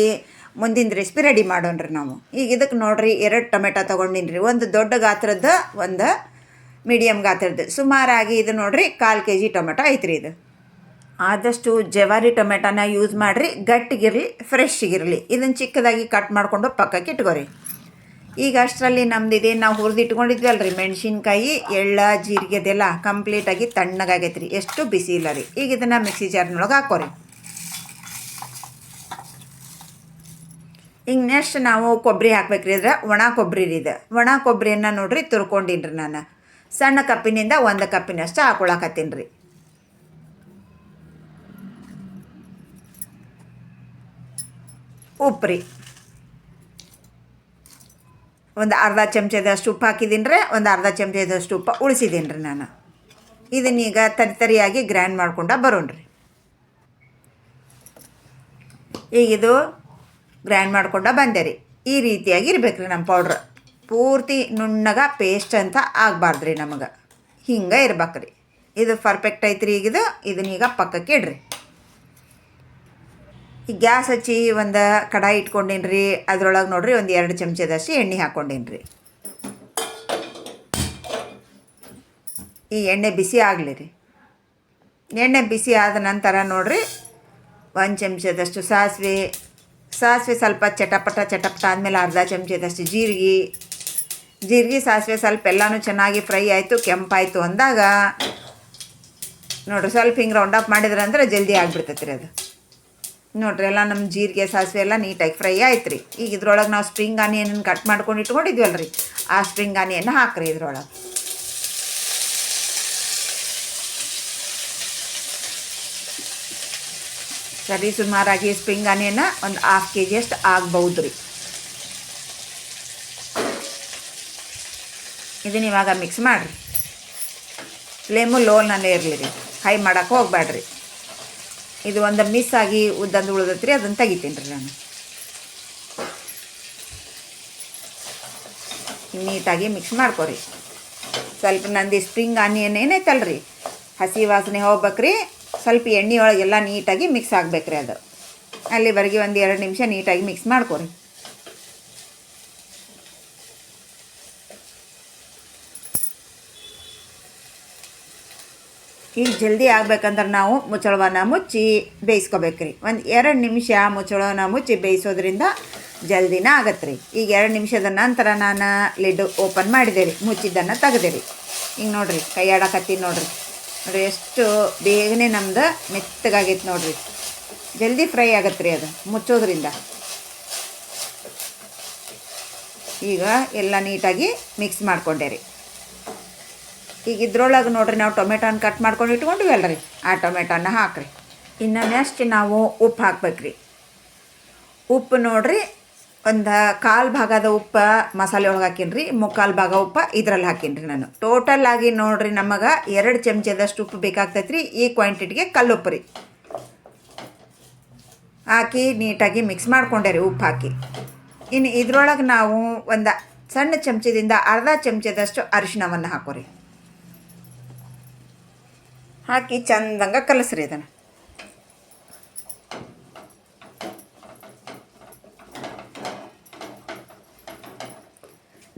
ಮುಂದಿನ ರೆಸಿಪಿ ರೆಡಿ ಮಾಡೋಣ್ರಿ ನಾವು. ಈಗ ಇದಕ್ಕೆ ನೋಡ್ರಿ, ಎರಡು ಟೊಮೆಟೊ ತೊಗೊಂಡಿನಿ ರೀ ಒಂದು ದೊಡ್ಡ ಗಾತ್ರದ ಒಂದು ಮೀಡಿಯಮ್ ಗಾತ್ರದ್ದು. ಸುಮಾರಾಗಿ ಇದು ನೋಡಿರಿ ಕಾಲು ಕೆ ಜಿ ಟೊಮೆಟೊ ಐತ್ರಿ ಇದು. ಆದಷ್ಟು ಜವಾರಿ ಟೊಮೆಟೊನ ಯೂಸ್ ಮಾಡಿರಿ, ಗಟ್ಟಿಗಿರಲಿ ಫ್ರೆಶ್ಗಿರಲಿ ಇದನ್ನು ಚಿಕ್ಕದಾಗಿ ಕಟ್ ಮಾಡಿಕೊಂಡು ಪಕ್ಕಕ್ಕೆ ಇಟ್ಕೋರಿ. ಈಗ ಅಷ್ಟರಲ್ಲಿ ನಮ್ದು ಇದೇನು ನಾವು ಹುರಿದು ಇಟ್ಕೊಂಡಿದ್ವಿ ರೀ ಮೆಣಸಿನ್ಕಾಯಿ, ಎಳ್ಳ, ಜೀರಿಗೆ ಅದೆಲ್ಲ ಕಂಪ್ಲೀಟಾಗಿ ತಣ್ಣಗಾಗೈತೆ ರೀ ಎಷ್ಟು ಬಿಸಿ ಇಲ್ಲ ರೀ. ಈಗ ಇದನ್ನು ಮಿಕ್ಸಿ ಜಾರ್ನೊಳಗೆ ಹಾಕೋರಿ ಈಗ ನೆಕ್ಸ್ಟ್ ನಾವು ಕೊಬ್ಬರಿ ಹಾಕ್ಬೇಕ್ರಿ ಇದ್ರೆ ಒಣ ಕೊಬ್ಬರಿ ಇದು. ಒಣ ಕೊಬ್ಬರಿಯನ್ನು ನೋಡಿರಿ ತುರ್ಕೊಂಡಿನ್ರಿ ನಾನು. ಸಣ್ಣ ಕಪ್ಪಿನಿಂದ ಒಂದು ಕಪ್ಪಿನಷ್ಟು ಹಾಕೊಳಕತ್ತೀನಿ ರೀ. ಉಪ್ಪು ರೀ. ಒಂದು ಅರ್ಧ ಚಮಚದಷ್ಟು ಉಪ್ಪು ಹಾಕಿದ್ದೀನಿ ರೀ, ಒಂದು ಅರ್ಧ ಚಮಚದಷ್ಟು ಉಪ್ಪು ಉಳಿಸಿದ್ದೀನಿ ರೀ ನಾನು. ಇದನ್ನೀಗ ತರಿ ತರಿಯಾಗಿ ಗ್ರ್ಯಾಂಡ್ ಮಾಡ್ಕೊಂಡ ಬರೋಣ್ರಿ. ಈಗ ಇದು ಗ್ರ್ಯಾಂಡ್ ಮಾಡ್ಕೊಂಡ ಬಂದೆ ರೀ. ಈ ರೀತಿಯಾಗಿ ಇರ್ಬೇಕು ರೀ ನಮ್ಮ ಪೌಡ್ರ್ ಪೂರ್ತಿ ನುಣ್ಣಗ ಪೇಸ್ಟ್ ಅಂತ ಆಗಬಾರ್ದ್ರಿ ನಮಗೆ. ಹಿಂಗೆ ಇರ್ಬೇಕ್ರಿ. ಇದು ಪರ್ಫೆಕ್ಟ್ ಐತ್ರಿ ಈಗಿದು ಇದನ್ನೀಗ ಪಕ್ಕಕ್ಕೆ ಇಡ್ರಿ. ಈ ಗ್ಯಾಸ್ ಹಚ್ಚಿ ಒಂದು ಕಡಾಯಿ ಇಟ್ಕೊಂಡಿನ್ರಿ, ಅದ್ರೊಳಗೆ ನೋಡ್ರಿ ಒಂದು ಎರಡು ಚಮಚದಷ್ಟು ಎಣ್ಣೆ ಹಾಕ್ಕೊಂಡಿನ್ರಿ ಈ ಎಣ್ಣೆ ಬಿಸಿ ಆಗಲಿ ರೀ. ಎಣ್ಣೆ ಬಿಸಿ ಆದ ನಂತರ ನೋಡ್ರಿ, ಒಂದು ಚಮಚದಷ್ಟು ಸಾಸಿವೆ ಸಾಸಿವೆ ಸ್ವಲ್ಪ ಚಟಪಟ ಚಟಪಟ ಆದಮೇಲೆ ಅರ್ಧ ಚಮಚದಷ್ಟು ಜೀರಿಗೆ ಜೀರಿಗೆ, ಸಾಸಿವೆ ಸ್ವಲ್ಪ ಎಲ್ಲನೂ ಚೆನ್ನಾಗಿ ಫ್ರೈ ಆಯಿತು, ಕೆಂಪಾಯಿತು ಅಂದಾಗ ನೋಡ್ರಿ ಸ್ವಲ್ಪ ಹಿಂಗೆ ರೌಂಡ್ ಅಪ್ ಮಾಡಿದ್ರೆ ಅಂದ್ರೆ ಜಲ್ದಿ ಆಗಿಬಿಡ್ತೈತೆ ರೀ ಅದು. ನೋಡ್ರಿ ಎಲ್ಲ ನಮ್ಮ ಜೀರಿಗೆ, ಸಾಸಿವೆ ಎಲ್ಲ ನೀಟಾಗಿ ಫ್ರೈ ಆಯ್ತು ರೀ ಈಗ ಇದ್ರೊಳಗೆ ನಾವು ಸ್ಪ್ರಿಂಗ್ ಆನಿಯನ್ ಕಟ್ ಮಾಡ್ಕೊಂಡು ಇಟ್ಕೊಂಡಿದ್ವಲ್ಲ ರೀ ಆ ಸ್ಪ್ರಿಂಗ್ ಆನಿಯನ್ ಹಾಕ್ರಿ ಇದ್ರೊಳಗೆ. ಸರಿ, ಸುಮಾರಾಗಿ ಸ್ಪ್ರಿಂಗ್ ಆನಿಯನ್ನ ಒಂದು ಹಾಫ್ ಕೆ ಜಿಯಷ್ಟು ಆಗ್ಬೌದು ರೀ ಇದನ್ನ ಇವಾಗ ಮಿಕ್ಸ್ ಮಾಡಿರಿ. ಫ್ಲೇಮು ಲೋನಲ್ಲೇ ಇರಲಿ ರೀ. ಹೈ ಮಾಡೋಕೆ ಹೋಗ್ಬೇಡ್ರಿ ಇದು ಒಂದು ಮಿಸ್ ಆಗಿ ಉದ್ದಂದು ಉಳ್ದೈತ್ರಿ, ಅದನ್ನು ತೆಗಿತೀನಿ ರೀ ನಾನು. ನೀಟಾಗಿ ಮಿಕ್ಸ್ ಮಾಡ್ಕೊರಿ. ಸ್ವಲ್ಪ ನಂದು ಸ್ಪ್ರಿಂಗ್ ಆನಿಯನ್ ಏನೈತಲ್ಲ ರೀ ಹಸಿ ವಾಸನೆ ಹೋಗ್ಬೇಕ್ರಿ. ಸ್ವಲ್ಪ ಎಣ್ಣೆ ಒಳಗೆಲ್ಲ ನೀಟಾಗಿ ಮಿಕ್ಸ್ ಆಗ್ಬೇಕ್ರಿ ಅದು. ಅಲ್ಲಿವರೆಗೆ ಒಂದು ಎರಡು ನಿಮಿಷ ನೀಟಾಗಿ ಮಿಕ್ಸ್ ಮಾಡ್ಕೊರಿ. ಈಗ ಜಲ್ದಿ ಆಗ್ಬೇಕಂದ್ರೆ ನಾವು ಮುಚ್ಚಳವನ್ನು ಮುಚ್ಚಿ ಬೇಯಿಸ್ಕೋಬೇಕ್ರಿ. ಒಂದು ಎರಡು ನಿಮಿಷ ಮುಚ್ಚಳವನ್ನು ಮುಚ್ಚಿ ಬೇಯಿಸೋದ್ರಿಂದ ಜಲ್ದಿನ ಆಗತ್ತೆ ರೀ ಈಗ ಎರಡು ನಿಮಿಷದ ನಂತರ ನಾನು ಲಿಡ್ ಓಪನ್ ಮಾಡಿದೆ ರೀ ಮುಚ್ಚಿದ್ದನ್ನು ತೆಗೆದೆ ರೀ ಈಗ ನೋಡಿರಿ, ಕೈ ಆಡಕತ್ತೀನಿ ನೋಡಿರಿ. ನೋಡಿರಿ ಎಷ್ಟು ಬೇಗನೆ ನಮ್ದು ಮೆತ್ತಗಾಗೈತೆ ನೋಡಿರಿ. ಜಲ್ದಿ ಫ್ರೈ ಆಗತ್ತೆ ರೀ ಅದು ಮುಚ್ಚೋದ್ರಿಂದ. ಈಗ ಎಲ್ಲ ನೀಟಾಗಿ ಮಿಕ್ಸ್ ಮಾಡಿಕೊಂಡೆ ರೀ ಈಗ ಇದ್ರೊಳಗೆ ನೋಡ್ರಿ ನಾವು ಟೊಮೆಟೋನ ಕಟ್ ಮಾಡ್ಕೊಂಡು ಇಟ್ಕೊಂಡಿವಿ ರೀ ಆ ಟೊಮೆಟೊನ ಹಾಕ್ರಿ. ಇನ್ನು ನೆಕ್ಸ್ಟ್ ನಾವು ಉಪ್ಪು ಹಾಕ್ಬೇಕ್ರಿ. ಉಪ್ಪು ನೋಡ್ರಿ ಒಂದು ಕಾಲು ಭಾಗದ ಉಪ್ಪು ಮಸಾಲೆ ಒಳಗೆ ಹಾಕೀನಿ ರೀ ಮುಕ್ಕಾಲು ಭಾಗ ಉಪ್ಪು ಇದರಲ್ಲಿ ಹಾಕಿನ್ರಿ ನಾನು. ಟೋಟಲ್ ಆಗಿ ನೋಡ್ರಿ ನಮಗೆ ಎರಡು ಚಮಚದಷ್ಟು ಉಪ್ಪು ಬೇಕಾಗ್ತೈತೆ ರೀ ಈ ಕ್ವಾಂಟಿಟಿಗೆ ಕಲ್ಲುಪ್ಪು ರೀ. ಹಾಕಿ ನೀಟಾಗಿ ಮಿಕ್ಸ್ ಮಾಡ್ಕೊಂಡೆ ರೀ ಉಪ್ಪು ಹಾಕಿ. ಇನ್ನು ಇದ್ರೊಳಗೆ ನಾವು ಒಂದು ಸಣ್ಣ ಚಮಚದಿಂದ ಅರ್ಧ ಚಮಚದಷ್ಟು ಅರಿಶಿಣವನ್ನು ಹಾಕೋರಿ. ಹಾಕಿ ಚಂದಂಗ ಕಲಸ್ರಿ ಅದನ್ನು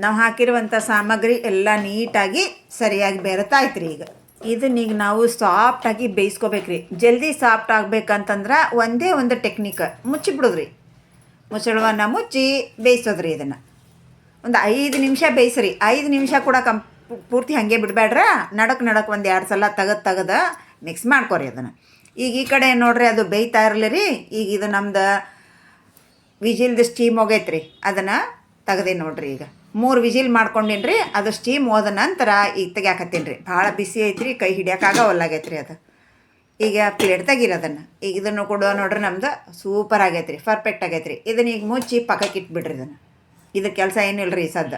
ನಾವು ಹಾಕಿರುವಂಥ ಸಾಮಗ್ರಿ ಎಲ್ಲ ನೀಟಾಗಿ ಸರಿಯಾಗಿ ಬೆರೆತಾಯ್ತು ರೀ ಈಗ. ಇದನ್ನೀಗ ನಾವು ಸಾಫ್ಟಾಗಿ ಬೇಯಿಸ್ಕೋಬೇಕ್ರಿ. ಜಲ್ದಿ ಸಾಫ್ಟ್ ಆಗ್ಬೇಕಂತಂದ್ರೆ ಒಂದೇ ಒಂದು ಟೆಕ್ನಿಕ್ ಮುಚ್ಚಿಬಿಡೋದ್ರಿ. ಮುಚ್ಚಳವನ್ನು ಮುಚ್ಚಿ ಬೇಯಿಸೋದ್ರಿ ಇದನ್ನು. ಒಂದು ಐದು ನಿಮಿಷ ಬೇಯಿಸ್ರಿ. ಐದು ನಿಮಿಷ ಕೂಡ ಕಂ ಪೂರ್ತಿ ಹಾಗೆ ಬಿಡಬೇಡ್ರ? ನಡಕ್ ನಡಕ್ ಒಂದು ಎರಡು ಸಲ ತೆಗೆದು ತೆಗೆದು ಮಿಕ್ಸ್ ಮಾಡ್ಕೊರಿ ಅದನ್ನು. ಈಗ ಈ ಕಡೆ ನೋಡ್ರಿ ಅದು ಬೇಯ್ತಾ ಇರಲಿ ರೀ. ಈಗ ಇದು ನಮ್ದು ವಿಜಿಲ್ದು ಸ್ಟೀಮ್ ಹೋಗೈತೆ ರೀ ಅದನ್ನು ತೆಗ್ದೆ ನೋಡ್ರಿ ಈಗ. ಮೂರು ವಿಜಿಲ್ ಮಾಡ್ಕೊಂಡಿನಿ ರೀ. ಅದು ಸ್ಟೀಮ್ ಹೋದ ನಂತರ ಈಗ ತೆಗ್ಯಾಕತ್ತೀನಿ ರೀ. ಭಾಳ ಬಿಸಿ ಐತ್ರಿ, ಕೈ ಹಿಡಿಯೋಕ್ಕಾಗವಲ್ಲಾಗೈತೆ ರೀ ಅದು. ಈಗ ಪ್ಲೇಟ್ ತೆಗೀರಿ ಅದನ್ನು. ಈಗ ಇದನ್ನು ಕೊಡುವ ನೋಡ್ರಿ ನಮ್ದು ಸೂಪರ್ ಆಗೈತೆ ರೀ ಪರ್ಫೆಕ್ಟ್ ಆಗೈತೆ ರೀ ಇದನ್ನ ಈಗ ಮುಚ್ಚಿ ಪಕ್ಕಕ್ಕೆ ಇಟ್ಬಿಡ್ರಿ ಇದನ್ನು. ಇದು ಕೆಲಸ ಏನಿಲ್ಲ ರೀ ಸದ್ದ.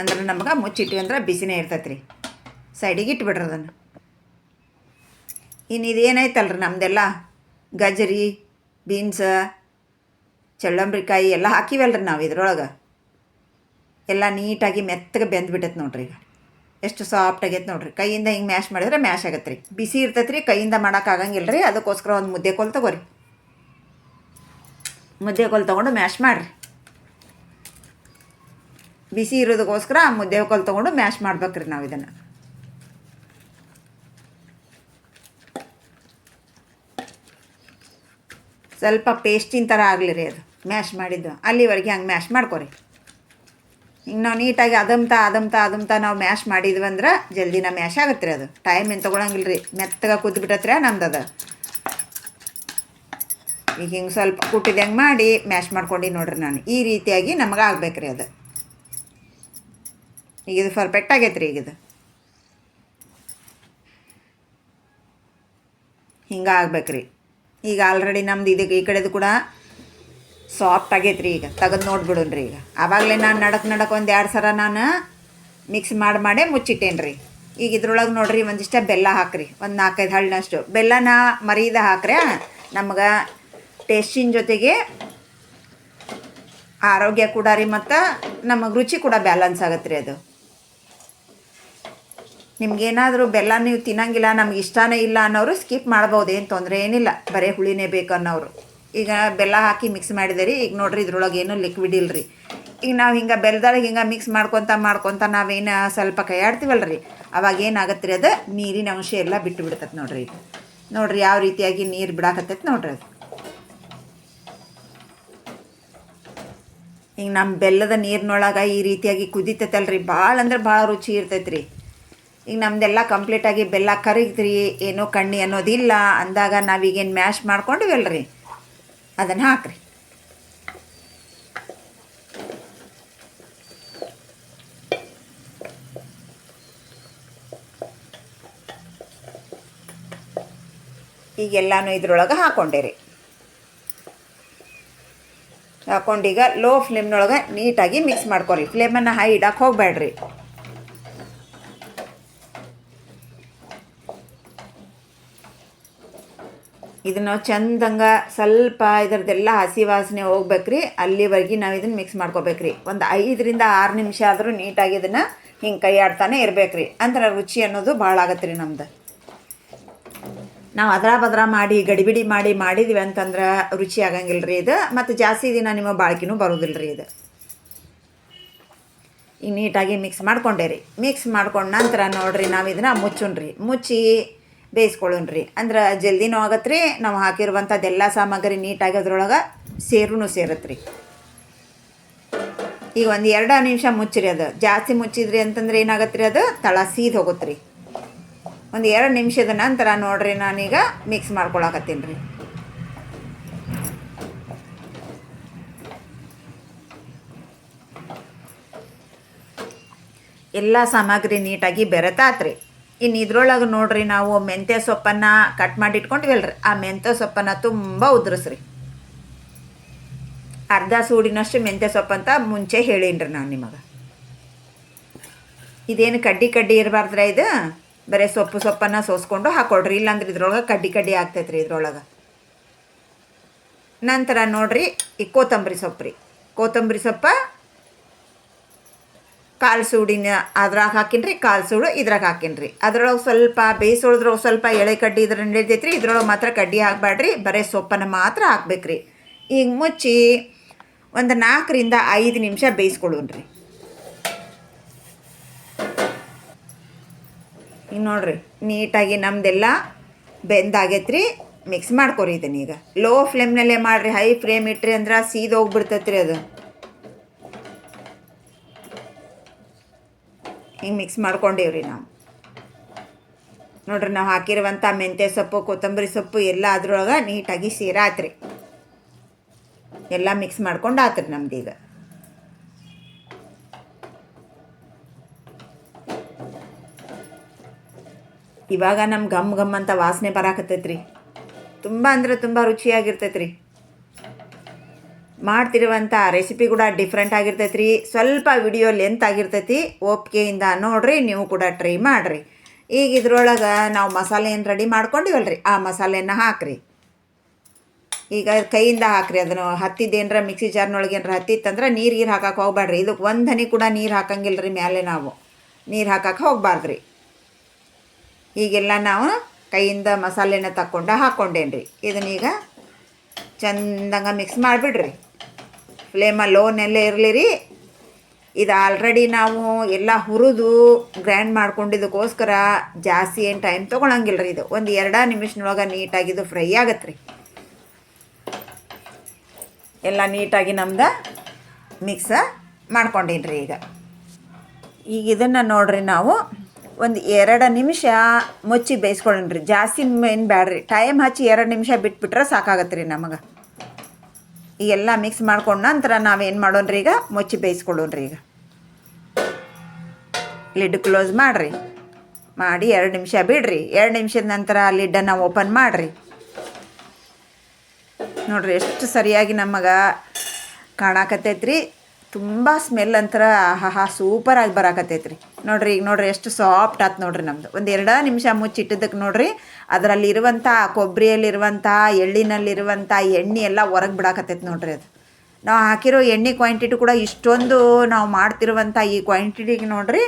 ಅಂದ್ರೆ ನಮಗೆ ಮುಚ್ಚಿಟ್ವಿ ಅಂದ್ರೆ ಬಿಸಿನೇ ಇರ್ತೈತೆ ರೀ ಸೈಡಿಗೆ ಇಟ್ಬಿಡ್ರಿ ಅದನ್ನು. ಇನ್ನು ಇದೇನೈತಲ್ರಿ ನಮ್ದೆಲ್ಲ? ಗಜರಿ ಬೀನ್ಸ ಚಳ್ಳಂಬ್ರಿಕಾಯಿ ಎಲ್ಲ ಹಾಕಿವಲ್ರಿ ನಾವು ಇದ್ರೊಳಗೆ. ಎಲ್ಲ ನೀಟಾಗಿ ಮೆತ್ತಗೆ ಬೆಂದ್ಬಿಟ್ಟೈತೆ ನೋಡ್ರಿ ಈಗ. ಎಷ್ಟು ಸಾಫ್ಟ್ ಆಗೈತೆ ನೋಡ್ರಿ. ಕೈಯಿಂದ ಹಿಂಗೆ ಮ್ಯಾಶ್ ಮಾಡಿದ್ರೆ ಮ್ಯಾಶ್ ಆಗತ್ತೆ ರೀ ಬಿಸಿ ಇರ್ತೈತೆ ರೀ ಕೈಯಿಂದ ಮಾಡೋಕ್ಕಾಗಂಗಿಲ್ಲ ರೀ ಅದಕ್ಕೋಸ್ಕರ ಒಂದು ಮುದ್ದೆ ಕೋಲ್ ತಗೋರಿ. ಮುದ್ದೆ ಕೋಲ್ ತೊಗೊಂಡು ಮ್ಯಾಶ್ ಮಾಡಿರಿ. ಬಿಸಿ ಇರೋದಕ್ಕೋಸ್ಕರ ಆ ಮುದ್ದೆ ಕೋಲ್ ತೊಗೊಂಡು ಮ್ಯಾಶ್ ಮಾಡ್ಬೇಕ್ರಿ ನಾವು ಇದನ್ನು. ಸ್ವಲ್ಪ ಪೇಸ್ಟಿನ ಥರ ಆಗಲಿ ರೀ ಅದು, ಮ್ಯಾಶ್ ಮಾಡಿದ್ದು. ಅಲ್ಲಿವರೆಗೆ ಹಂಗೆ ಮ್ಯಾಶ್ ಮಾಡ್ಕೊರಿ. ಹಿಂಗೆ ನಾವು ನೀಟಾಗಿ ಅದಮ್ತಾ ಅದಮ್ತಾ ಅದಮ್ತಾ ನಾವು ಮ್ಯಾಶ್ ಮಾಡಿದ್ವಿ ಅಂದ್ರೆ ಜಲ್ದಿನ ಮ್ಯಾಶ್ ಆಗತ್ತೆ ರೀ ಅದು. ಟೈಮ್ ಏನು ತೊಗೊಳಂಗಿಲ್ಲ ರೀ. ಮೆತ್ತಗೆ ಕುದ್ಬಿಟ್ಟತ್ರ ನಮ್ದು ಅದು ಈಗ ಹಿಂಗೆ ಸ್ವಲ್ಪ ಕುಟ್ಟಿದಂಗೆ ಮಾಡಿ ಮ್ಯಾಶ್ ಮಾಡ್ಕೊಂಡು ನೋಡ್ರಿ ನಾನು. ಈ ರೀತಿಯಾಗಿ ನಮಗೆ ಆಗ್ಬೇಕು ರೀ ಅದು. ಈಗ ಇದು ಪರ್ಫೆಕ್ಟ್ ಆಗೈತೆ ರೀ ಈಗ ಇದು. ಹಿಂಗೆ ರೀ ಈಗ ಆಲ್ರೆಡಿ ನಮ್ದು ಇದಕ್ಕೆ ಈ ಕಡೆದು ಕೂಡ ಸಾಫ್ಟ್ ಆಗೈತೆ ರೀ ಈಗ. ತೆಗೆದು ನೋಡ್ಬಿಡೋಣ ರೀ ಈಗ. ಆವಾಗಲೇ ನಾನು ನಡಕ್ ನಡಕ್ಕೆ ಒಂದು ಎರಡು ಸಲ ನಾನು ಮಿಕ್ಸ್ ಮಾಡಿ ಮಾಡೇ ಮುಚ್ಚಿಟ್ಟೇನು ರೀ ಈಗ ಇದ್ರೊಳಗೆ ನೋಡ್ರಿ ಒಂದಿಷ್ಟ ಬೆಲ್ಲ ಹಾಕ್ರಿ. ಒಂದು ನಾಲ್ಕೈದು ಹಳ್ಳಿನಷ್ಟು ಬೆಲ್ಲನ ಮರೀದ ಹಾಕ್ರೆ ನಮ್ಗೆ ಟೇಸ್ಟಿನ ಜೊತೆಗೆ ಆರೋಗ್ಯ ಕೂಡ ರೀ ಮತ್ತು ನಮಗೆ ರುಚಿ ಕೂಡ ಬ್ಯಾಲೆನ್ಸ್ ಆಗತ್ತೆ ರೀ ಅದು. ನಿಮ್ಗೇನಾದರೂ ಬೆಲ್ಲ ನೀವು ತಿನ್ನಂಗಿಲ್ಲ, ನಮ್ಗೆ ಇಷ್ಟನೇ ಇಲ್ಲ ಅನ್ನೋರು ಸ್ಕಿಪ್ ಮಾಡ್ಬೋದು, ಏನು ತೊಂದರೆ ಏನಿಲ್ಲ. ಬರೀ ಹುಳಿನೇ ಬೇಕು ಅನ್ನೋರು. ಈಗ ಬೆಲ್ಲ ಹಾಕಿ ಮಿಕ್ಸ್ ಮಾಡಿದೆ ರೀ ಈಗ ನೋಡ್ರಿ ಇದ್ರೊಳಗೆ ಏನೂ ಲಿಕ್ವಿಡ್ ಇಲ್ಲರಿ ಈಗ ನಾವು ಹಿಂಗೆ ಬೆಲ್ಲದಾಗ ಹಿಂಗೆ ಮಿಕ್ಸ್ ಮಾಡ್ಕೊತ ಮಾಡ್ಕೊತ ನಾವೇನು ಸ್ವಲ್ಪ ಕೈಯಾಡ್ತೀವಲ್ಲ ರೀ ಅವಾಗ ಏನಾಗತ್ತೆ ರೀ ಅದು? ನೀರಿನ ಅಂಶ ಎಲ್ಲ ಬಿಟ್ಟು ಬಿಡ್ತೈತೆ ನೋಡ್ರಿ ಇದು. ನೋಡ್ರಿ ಯಾವ ರೀತಿಯಾಗಿ ನೀರು ಬಿಡಾಕತ್ತೈತೆ ನೋಡ್ರಿ ಅದು. ಈಗ ನಮ್ಮ ಬೆಲ್ಲದ ನೀರಿನೊಳಗೆ ಈ ರೀತಿಯಾಗಿ ಕುದಿತೈತಲ್ರಿ. ಭಾಳ ಅಂದ್ರೆ ಭಾಳ ರುಚಿ ಇರ್ತೈತೆ ರೀ ಈಗ ನಮ್ದೆಲ್ಲ ಕಂಪ್ಲೀಟಾಗಿ ಬೆಲ್ಲ ಕರಿಗ್ರಿ ಏನೋ ಕಣ್ಣಿ ಅನ್ನೋದಿಲ್ಲ, ಅಂದಾಗ ನಾವೀಗೇನು ಮ್ಯಾಶ್ ಮಾಡ್ಕೊಂಡಿವಲ್ರಿ? ಅದನ್ನು ಹಾಕ್ರಿ. ಈಗೆಲ್ಲಾನು ಇದ್ರೊಳಗೆ ಹಾಕೊಂಡೆ ರೀ ಹಾಕೊಂಡೀಗ ಲೋ ಫ್ಲೇಮ್ನೊಳಗೆ ನೀಟಾಗಿ ಮಿಕ್ಸ್ ಮಾಡ್ಕೊರಿ ಫ್ಲೇಮನ್ನು ಹೈ ಇಡಕ್ಕೆ ಹೋಗ್ಬೇಡ್ರಿ ಇದನ್ನು ಚಂದಂಗೆ ಸ್ವಲ್ಪ ಇದರದ್ದೆಲ್ಲ ಹಸಿ ವಾಸನೆ ಹೋಗ್ಬೇಕ್ರಿ. ಅಲ್ಲಿವರೆಗೆ ನಾವು ಇದನ್ನು ಮಿಕ್ಸ್ ಮಾಡ್ಕೋಬೇಕ್ರಿ. ಒಂದು ಐದರಿಂದ ಆರು ನಿಮಿಷ ಆದರೂ ನೀಟಾಗಿ ಇದನ್ನು ಹಿಂಗೆ ಕೈ ಆಡ್ತಾನೆ ಇರಬೇಕ್ರಿ. ಅಂದ್ರೆ ರುಚಿ ಅನ್ನೋದು ಭಾಳ ಆಗತ್ತೆ ರೀ ನಮ್ದು. ನಾವು ಅದರ ಬದ್ರ ಮಾಡಿ, ಗಡಿಬಿಡಿ ಮಾಡಿ ಮಾಡಿದ್ವಿ ಅಂತಂದ್ರೆ ರುಚಿ ಆಗಂಗಿಲ್ಲ ರೀ ಇದು. ಮತ್ತು ಜಾಸ್ತಿ ದಿನ ನಿಮ್ಮ ಬಾಳ್ಕಿನೂ ಬರೋದಿಲ್ಲ ರೀ ಇದು. ಈಗ ನೀಟಾಗಿ ಮಿಕ್ಸ್ ಮಾಡ್ಕೊಂಡೆ ರೀ ಮಿಕ್ಸ್ ಮಾಡ್ಕೊಂಡ ನಂತರ ನೋಡಿರಿ ನಾವು ಇದನ್ನು ಮುಚ್ಚುನ್ರಿ ಮುಚ್ಚಿ ಬೇಯಿಸ್ಕೊಳ್ಳೋಣ್ರಿ. ಅಂದ್ರೆ ಜಲ್ದಿನೂ ಆಗತ್ತೆ ರೀ ನಾವು ಹಾಕಿರುವಂಥದ್ದೆಲ್ಲ ಸಾಮಗ್ರಿ ನೀಟಾಗಿ ಅದ್ರೊಳಗೆ ಸೇರೂ ಸೇರತ್ತೆ ರೀ ಈಗ ಒಂದು ಎರಡು ನಿಮಿಷ ಮುಚ್ಚಿರಿ ಅದು. ಜಾಸ್ತಿ ಮುಚ್ಚಿದ್ರಿ ಅಂತಂದ್ರೆ ಏನಾಗತ್ತೆ ರೀ ಅದು? ತಳ ಸೀದ್ ಹೋಗುತ್ತೆ ರೀ ಒಂದು ಎರಡು ನಿಮಿಷದ ನಂತರ ನೋಡ್ರಿ ನಾನೀಗ ಮಿಕ್ಸ್ ಮಾಡ್ಕೊಳಕತ್ತೀನಿ ರೀ ಎಲ್ಲ ಸಾಮಗ್ರಿ ನೀಟಾಗಿ ಬೆರೆತಾತ್ರಿ. ಇನ್ನು ಇದ್ರೊಳಗೆ ನೋಡ್ರಿ ನಾವು ಮೆಂತ್ಯ ಸೊಪ್ಪನ್ನು ಕಟ್ ಮಾಡಿ ಇಟ್ಕೊಂಡಿವಲ್ರಿ ಆ ಮೆಂತ್ಯ ಸೊಪ್ಪನ್ನು ತುಂಬ ಉದುರಿಸ್ರಿ. ಅರ್ಧ ಸೂಡಿನಷ್ಟು ಮೆಂತ್ಯ ಸೊಪ್ಪು ಅಂತ ಮುಂಚೆ ಹೇಳೀನಿ ನಾನು ನಿಮಗೆ. ಇದೇನು ಕಡ್ಡಿ ಕಡ್ಡಿ ಇರಬಾರ್ದ್ರೆ ಇದು? ಬರೀ ಸೊಪ್ಪು ಸೊಪ್ಪನ್ನು ಸೋಸ್ಕೊಂಡು ಹಾಕೊಳ್ರಿ, ಇಲ್ಲಾಂದ್ರೆ ಇದ್ರೊಳಗೆ ಕಡ್ಡಿ ಕಡ್ಡಿ ಆಗ್ತೈತ್ರಿ ಇದ್ರೊಳಗೆ. ನಂತರ ನೋಡ್ರಿ ಈ ಕೊತ್ತಂಬರಿ ಸೊಪ್ಪು ರೀ ಕೊತ್ತಂಬರಿ ಸೊಪ್ಪ ಕಾಲು ಸೂಡಿನ ಅದ್ರಾಗ ಹಾಕಿನ್ರಿ, ಕಾಲು ಸೂಡು ಇದ್ರಾಗ ಹಾಕಿನ್ರಿ. ಅದ್ರೊಳಗೆ ಸ್ವಲ್ಪ ಬೇಯಿಸೋದ್ರೊಳಗೆ ಸ್ವಲ್ಪ ಎಳೆ ಕಡ್ಡಿ ಇದ್ರ ನಡೀತೈತ್ರಿ ಇದ್ರೊಳಗೆ ಮಾತ್ರ ಕಡ್ಡಿ ಹಾಕಬೇಡ್ರಿ ಬರೀ ಸೊಪ್ಪನ್ನು ಮಾತ್ರ ಹಾಕ್ಬೇಕ್ರಿ. ಈಗ ಮುಚ್ಚಿ ಒಂದು ನಾಲ್ಕರಿಂದ ಐದು ನಿಮಿಷ ಬೇಯಿಸ್ಕೊಳ್ಳೋಣ್ರಿ ಈಗ ನೋಡ್ರಿ, ನೀಟಾಗಿ ನಮ್ದೆಲ್ಲ ಬೆಂದಾಗೈತ್ರಿ ಮಿಕ್ಸ್ ಮಾಡ್ಕೊರಿ ಇದನ್ನ ಈಗ ಲೋ ಫ್ಲೇಮ್ನಲ್ಲೇ ಮಾಡಿರಿ, ಹೈ ಫ್ಲೇಮ್ ಇಟ್ರಿ ಅಂದ್ರೆ ಸೀದ ಹೋಗ್ಬಿಡ್ತೈತ್ರಿ ಅದು. ಹಿಂಗೆ ಮಿಕ್ಸ್ ಮಾಡ್ಕೊಂಡೇವ್ರಿ ನಾವು. ನೋಡ್ರಿ, ನಾವು ಹಾಕಿರುವಂಥ ಮೆಂತ್ಯ ಸೊಪ್ಪು, ಕೊತ್ತಂಬರಿ ಸೊಪ್ಪು ಎಲ್ಲ ಅದ್ರೊಳಗೆ ನೀಟಾಗಿ ಸೇರಾತ್ರಿ. ಎಲ್ಲ ಮಿಕ್ಸ್ ಮಾಡ್ಕೊಂಡು ಆತ್ರಿ ನಮ್ದೀಗ ಇವಾಗ ನಮ್ಮ ಘಮ್ ಘಮ್ ಅಂತ ವಾಸನೆ ಬರಾಕತ್ತೈತ್ರಿ. ತುಂಬ ಅಂದ್ರೆ ತುಂಬ ರುಚಿಯಾಗಿರ್ತೈತ್ರಿ. ಮಾಡ್ತಿರುವಂಥ ರೆಸಿಪಿ ಕೂಡ ಡಿಫ್ರೆಂಟ್ ಆಗಿರ್ತೈತ್ರಿ. ಸ್ವಲ್ಪ ವಿಡಿಯೋ ಲೆಂತ್ ಆಗಿರ್ತೈತಿ. ಒಪ್ಪಿಗೆಯಿಂದ ನೋಡ್ರಿ, ನೀವು ಕೂಡ ಟ್ರೈ ಮಾಡಿರಿ. ಈಗ ಇದ್ರೊಳಗೆ ನಾವು ಮಸಾಲೆ ಏನು ರೆಡಿ ಮಾಡ್ಕೊಂಡಿವಲ್ರಿ. ಆ ಮಸಾಲೆಯನ್ನು ಹಾಕ್ರಿ. ಈಗ ಕೈಯಿಂದ ಹಾಕ್ರಿ, ಅದನ್ನು ಹತ್ತಿದ್ದೇನರ ಮಿಕ್ಸಿ ಜಾರ್ನೊಳಗೆ ಏನಾರ ಹತ್ತಿತ್ತಂದ್ರೆ ನೀರು ಗೀರು ಹಾಕಕ್ಕೆ ಹೋಗ್ಬೇಡ್ರಿ ಇದಕ್ಕೆ ಒಂದು ಹನಿ ಕೂಡ ನೀರು ಹಾಕಂಗಿಲ್ಲ ರೀ ಮೇಲೆ ನಾವು. ನೀರು ಹಾಕಕ್ಕೆ ಹೋಗ್ಬಾರ್ದ್ರಿ ಈಗೆಲ್ಲ ನಾವು ಕೈಯಿಂದ ಮಸಾಲೆನ ತಕ್ಕೊಂಡು ಹಾಕ್ಕೊಂಡೇನ್ರಿ ಇದನ್ನೀಗ ಚಂದಂಗೆ ಮಿಕ್ಸ್ ಮಾಡಿಬಿಡ್ರಿ. ಫ್ಲೇಮ ಲೋನಲ್ಲೇ ಇರಲಿ ರೀ. ಇದು ಆಲ್ರೆಡಿ ನಾವು ಎಲ್ಲ ಹುರಿದು ಗ್ರ್ಯಾಂಡ್ ಮಾಡ್ಕೊಂಡಿದ್ದಕ್ಕೋಸ್ಕರ ಜಾಸ್ತಿ ಏನು ಟೈಮ್ ತೊಗೊಳಂಗಿಲ್ಲ ರೀ ಇದು. ಒಂದು ಎರಡು ನಿಮಿಷನೊಳಗೆ ನೀಟಾಗಿದು ಫ್ರೈ ಆಗತ್ತೆ ರೀ ಎಲ್ಲ ನೀಟಾಗಿ ನಮ್ದು ಮಿಕ್ಸ ಮಾಡ್ಕೊಂಡೀನಿ ರೀ ಈಗ. ಈಗ ಇದನ್ನು ನೋಡ್ರಿ ನಾವು. ಒಂದು ಎರಡು ನಿಮಿಷ ಮುಚ್ಚಿ ಬೇಯಿಸ್ಕೊಳ್ಳೋಣ ರೀ ಜಾಸ್ತಿ ಏನು ಬ್ಯಾಡ್ರಿ. ಟೈಮ್ ಹಚ್ಚಿ ಎರಡು ನಿಮಿಷ ಬಿಟ್ಬಿಟ್ರೆ ಸಾಕಾಗತ್ತೆ ರೀ ನಮಗೆ. ಈಗೆಲ್ಲ ಮಿಕ್ಸ್ ಮಾಡ್ಕೊಂಡ ನಂತರ ನಾವೇನು ಮಾಡೋಣ್ರಿ ಈಗ? ಮುಚ್ಚಿ ಬೇಯಿಸ್ಕೊಳ್ಳೋಣ್ರಿ ಈಗ. ಲಿಡ್ ಕ್ಲೋಸ್ ಮಾಡಿರಿ. ಮಾಡಿ ಎರಡು ನಿಮಿಷ ಬಿಡ್ರಿ. ಎರಡು ನಿಮಿಷದ ನಂತರ ಲಿಡ್ಡನ್ನು ಓಪನ್ ಮಾಡಿರಿ. ನೋಡ್ರಿ, ಎಷ್ಟು ಸರಿಯಾಗಿ ನಮಗೆ ಕಾಣಕತ್ತೈತ್ರಿ. ತುಂಬ ಸ್ಮೆಲ್ ಅಂತರ ಆಹಾ ಸೂಪರಾಗಿ ಬರಾಕತ್ತೈತ್ರಿ. ನೋಡ್ರಿ, ಈಗ ನೋಡ್ರಿ ಎಷ್ಟು ಸಾಫ್ಟ್ ಆತು ನೋಡ್ರಿ ನಮ್ದು. ಒಂದು ಎರಡು ನಿಮಿಷ ಮುಚ್ಚಿಟ್ಟಿದ್ದಕ್ಕೆ ನೋಡ್ರಿ ಅದರಲ್ಲಿರುವಂಥ ಕೊಬ್ಬರಿಯಲ್ಲಿರುವಂಥ ಎಳ್ಳಿನಲ್ಲಿರುವಂಥ ಎಣ್ಣೆ ಎಲ್ಲ ಹೊರಗೆ ಬಿಡಾಕತ್ತೈತೆ ನೋಡ್ರಿ ಅದು. ನಾವು ಹಾಕಿರೋ ಎಣ್ಣೆ ಕ್ವಾಂಟಿಟಿ ಕೂಡ ಇಷ್ಟೊಂದು ನಾವು ಮಾಡ್ತಿರುವಂಥ ಈ ಕ್ವಾಂಟಿಟಿಗೆ ನೋಡ್ರಿ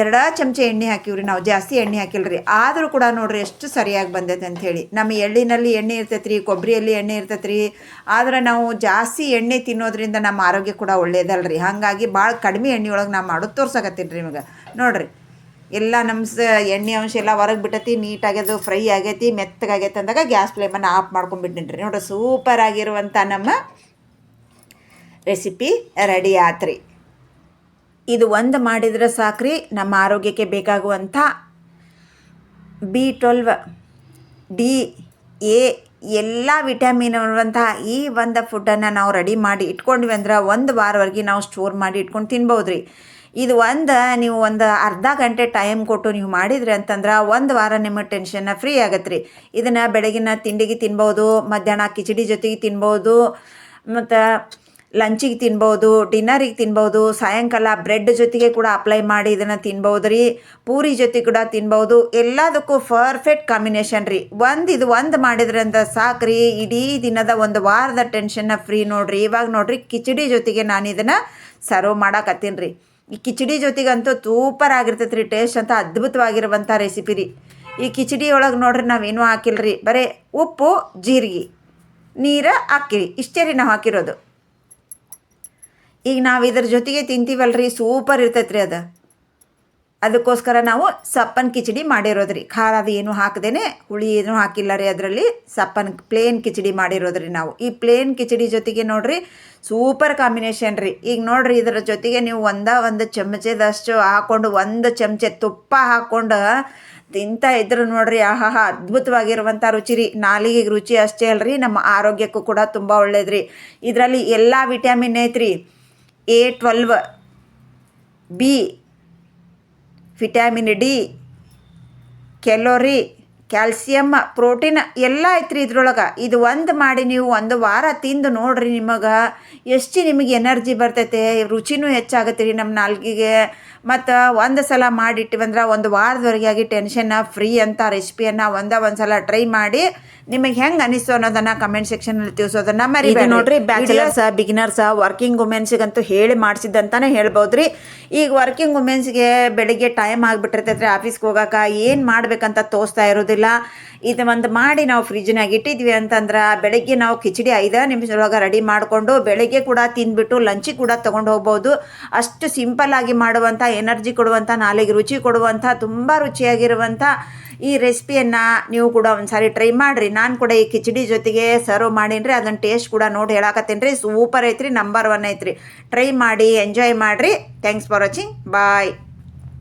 ಎರಡಾ ಚಮಚ ಎಣ್ಣೆ ಹಾಕಿವ್ರಿ, ನಾವು ಜಾಸ್ತಿ ಎಣ್ಣೆ ಹಾಕಿಲ್ರಿ. ಆದರೂ ಕೂಡ ನೋಡ್ರಿ ಎಷ್ಟು ಸರಿಯಾಗಿ ಬಂದೈತೆ ಅಂಥೇಳಿ ನಮ್ಮ ಎಳ್ಳಿನಲ್ಲಿ ಎಣ್ಣೆ ಇರ್ತೈತೆ ರೀ ಕೊಬ್ಬರಿಯಲ್ಲಿ ಎಣ್ಣೆ ಇರ್ತೈತೆ ರೀ ಆದ್ರೆ ನಾವು ಜಾಸ್ತಿ ಎಣ್ಣೆ ತಿನ್ನೋದ್ರಿಂದ ನಮ್ಮ ಆರೋಗ್ಯ ಕೂಡ ಒಳ್ಳೇದಲ್ರಿ. ಹಾಗಾಗಿ ಭಾಳ ಕಡಿಮೆ ಎಣ್ಣೆ ಒಳಗೆ ನಾವು ಮಾಡೋದು ತೋರ್ಸಕತ್ತೀನಿ ರೀ ನಿಮಗೆ ನೋಡ್ರಿ, ಎಲ್ಲ ನಮ್ಮ ಸ ಎಣ್ಣೆ ಅಂಶ ಎಲ್ಲ ಹೊರಗೆ ಬಿಟ್ಟತಿ, ನೀಟಾಗಿ ಅದು ಫ್ರೈ ಆಗೈತಿ, ಮೆತ್ತಗಾಗೈತೆ ಅಂದಾಗ ಗ್ಯಾಸ್ ಫ್ಲೇಮನ್ನು ಆಫ್ ಮಾಡ್ಕೊಂಡ್ಬಿಟ್ಟಿನಿ ರೀ ನೋಡ್ರಿ, ಸೂಪರ್ ಆಗಿರುವಂಥ ನಮ್ಮ ರೆಸಿಪಿ ರೆಡಿ ಆತ್ರಿ. ಇದು ಒಂದು ಮಾಡಿದರೆ ಸಾಕ್ರಿ, ನಮ್ಮ ಆರೋಗ್ಯಕ್ಕೆ ಬೇಕಾಗುವಂಥ ಬಿ ಟ್ವೆಲ್ವ್ ಡಿ ಎ ಎಲ್ಲ ವಿಟಮಿನ್ ಇರುವಂತಹ ಈ ಒಂದು ಫುಡ್ಡನ್ನು ನಾವು ರೆಡಿ ಮಾಡಿ ಇಟ್ಕೊಂಡ್ವಿ ಅಂದ್ರೆ ಒಂದು ವಾರವರೆಗೆ ನಾವು ಸ್ಟೋರ್ ಮಾಡಿ ಇಟ್ಕೊಂಡು ತಿನ್ಬೋದು ರೀ ಇದು ಒಂದು ನೀವು ಒಂದು ಅರ್ಧ ಗಂಟೆ ಟೈಮ್ ಕೊಟ್ಟು ನೀವು ಮಾಡಿದ್ರಿ ಅಂತಂದ್ರೆ ಒಂದು ವಾರ ನಿಮ್ಮ ಟೆನ್ಷನ್ನ ಫ್ರೀ ಆಗತ್ತೆ ರೀ ಇದನ್ನು ಬೆಳಗಿನ ತಿಂಡಿಗೆ ತಿನ್ಬೋದು, ಮಧ್ಯಾಹ್ನ ಕಿಚಡಿ ಜೊತೆಗೆ ತಿನ್ಬೋದು, ಮತ್ತು ಲಂಚಿಗೆ ತಿನ್ಬೋದು, ಡಿನ್ನರಿಗೆ ತಿನ್ಬೋದು, ಸಾಯಂಕಾಲ ಬ್ರೆಡ್ ಜೊತೆಗೆ ಕೂಡ ಅಪ್ಲೈ ಮಾಡಿ ಇದನ್ನು ತಿನ್ಬೋದು ರೀ, ಪೂರಿ ಜೊತೆ ಕೂಡ ತಿನ್ಬೋದು. ಎಲ್ಲದಕ್ಕೂ ಪರ್ಫೆಕ್ಟ್ ಕಾಂಬಿನೇಷನ್ ರೀ. ಒಂದು ಇದು ಒಂದು ಮಾಡಿದ್ರಿಂದ ಸಾಕು ರೀ. ಇಡೀ ದಿನದ ಒಂದು ವಾರದ ಟೆನ್ಷನ್ನ ಫ್ರೀ ನೋಡ್ರಿ. ಇವಾಗ ನೋಡ್ರಿ ಕಿಚಡಿ ಜೊತೆಗೆ ನಾನು ಇದನ್ನು ಸರ್ವ್ ಮಾಡಾಕತ್ತೀನಿ ರೀ. ಈ ಕಿಚಡಿ ಜೊತೆಗಂತೂ ಸೂಪರ್ ಆಗಿರ್ತೈತೆ ರೀ ಟೇಸ್ಟ್ ಅಂತ ಅದ್ಭುತವಾಗಿರುವಂಥ ರೆಸಿಪಿ ರೀ. ಈ ಕಿಚಡಿ ಒಳಗೆ ನೋಡ್ರಿ ನಾವೇನೂ ಹಾಕಿಲ್ಲ ರೀ ಬರೀ ಉಪ್ಪು, ಜೀರಿಗೆ, ನೀರು ಹಾಕಿರಿ ಇಷ್ಟೇ ರೀ ನಾವು ಹಾಕಿರೋದು. ಈಗ ನಾವು ಇದ್ರ ಜೊತೆಗೆ ತಿಂತೀವಲ್ರಿ ಸೂಪರ್ ಇರ್ತೈತೆ ರೀ ಅದು. ಅದಕ್ಕೋಸ್ಕರ ನಾವು ಸಪ್ಪನ್ ಕಿಚಡಿ ಮಾಡಿರೋದ್ರಿ. ಖಾರ ಅದು ಏನು ಹಾಕದೇನೆ, ಹುಳಿ ಏನು ಹಾಕಿಲ್ಲ ರೀ ಅದರಲ್ಲಿ. ಸಪ್ಪನ್ ಪ್ಲೇನ್ ಕಿಚಡಿ ಮಾಡಿರೋದ್ರಿ ನಾವು. ಈ ಪ್ಲೇನ್ ಕಿಚಡಿ ಜೊತೆಗೆ ನೋಡ್ರಿ ಸೂಪರ್ ಕಾಂಬಿನೇಷನ್ ರೀ. ಈಗ ನೋಡ್ರಿ ಇದರ ಜೊತೆಗೆ ನೀವು ಒಂದ ಒಂದು ಚಮಚದಷ್ಟು ಹಾಕ್ಕೊಂಡು ಒಂದು ಚಮಚ ತುಪ್ಪ ಹಾಕ್ಕೊಂಡು ತಿಂತಾ ಇದ್ರು ನೋಡ್ರಿ ಆಹಾ ಅದ್ಭುತವಾಗಿರುವಂಥ ರುಚಿ ರೀ. ನಾಲಿಗೆ ರುಚಿ ಅಷ್ಟೇ ಅಲ್ರಿ, ನಮ್ಮ ಆರೋಗ್ಯಕ್ಕೂ ಕೂಡ ತುಂಬ ಒಳ್ಳೇದ್ರಿ. ಇದರಲ್ಲಿ ಎಲ್ಲ ವಿಟಮಿನ್ ಐತ್ರಿ. A twelve, B vitamin D calorie calcium protein ಎಲ್ಲ ಐತ್ರಿ ಇದ್ರೊಳಗೆ. ಇದು ಒಂದು ಮಾಡಿ ನೀವು ಒಂದು ವಾರ ತಿಂದು ನೋಡ್ರಿ ನಿಮಗೆ. ಎಷ್ಟು ನಿಮಗೆ ಎನರ್ಜಿ ಬರ್ತೈತೆ, ರುಚಿನೂ ಹೆಚ್ಚಾಗತ್ತೆ ರೀ ನಮ್ಮ ನಾಲ್ಗಿಗೆ. ಮತ್ತು ಒಂದು ಸಲ ಮಾಡಿಟ್ಟಿವಂದ್ರೆ ಒಂದು ವಾರದವರೆಗೆ ಆಗಿ ಟೆನ್ಷನ್ನ ಫ್ರೀ ಅಂತ ರೆಸಿಪಿಯನ್ನು ಒಂದೇ ಒಂದು ಸಲ ಟ್ರೈ ಮಾಡಿ ನಿಮಗೆ ಹೆಂಗೆ ಅನಿಸ್ತು ಅನ್ನೋದನ್ನು ಕಮೆಂಟ್ ಸೆಕ್ಷನಲ್ಲಿ ತಿಳಿಸೋದನ್ನ ಮರಿ ನೋಡ್ರಿ ಬ್ಯಾಚುಲರ್ಸ್ ಬಿಗಿನರ್ಸ್ ವರ್ಕಿಂಗ್ ವುಮೆನ್ಸ್ಗಂತೂ ಹೇಳಿ ಮಾಡಿಸಿದ್ದಂತಾನೆ ಹೇಳ್ಬೋದ್ರಿ. ಈಗ ವರ್ಕಿಂಗ್ ವುಮೆನ್ಸ್ಗೆ ಬೆಳಿಗ್ಗೆ ಟೈಮ್ ಆಗಿಬಿಟ್ಟಿರ್ತೈತ್ರಿ ಆಫೀಸ್ಗೆ ಹೋಗಾಕ ಏನು ಮಾಡಬೇಕಂತ ತೋರಿಸ್ತಾ ಇರೋದಿಲ್ಲ. ಇದು ಒಂದು ಮಾಡಿ ನಾವು ಫ್ರಿಜ್ನಾಗ ಇಟ್ಟಿದ್ವಿ ಅಂತಂದ್ರೆ ಬೆಳಗ್ಗೆ ನಾವು ಕಿಚಡಿ ಐದು ನಿಮಿಷದೊಳಗೆ ರೆಡಿ ಮಾಡಿಕೊಂಡು ಬೆಳಗ್ಗೆ ಕೂಡ ತಿಂದ್ಬಿಟ್ಟು ಲಂಚಿಗೆ ಕೂಡ ತೊಗೊಂಡು ಹೋಗ್ಬೋದು. ಅಷ್ಟು ಸಿಂಪಲ್ ಆಗಿ ಮಾಡುವಂಥ ಎನರ್ಜಿ ಕೊಡುವಂಥ ನಾಲಿಗೆ ರುಚಿ ಕೊಡುವಂಥ ತುಂಬ ರುಚಿಯಾಗಿರುವಂಥ ಈ ರೆಸಿಪಿಯನ್ನು ನೀವು ಕೂಡ ಒಂದ್ಸಾರಿ ಟ್ರೈ ಮಾಡಿರಿ. ನಾನು ಕೂಡ ಈ ಕಿಚಡಿ ಜೊತೆಗೆ ಸರ್ವ್ ಮಾಡೀನಿ ಅದನ್ನು ಟೇಸ್ಟ್ ಕೂಡ ನೋಡಿ ಹೇಳಕತ್ತೀನಿ ರೀ ಸೂಪರ್ ಐತ್ರಿ ನಂಬರ್ ಒನ್ ಐತ್ರಿ. ಟ್ರೈ ಮಾಡಿ ಎಂಜಾಯ್ ಮಾಡಿರಿ. Thanks for watching bye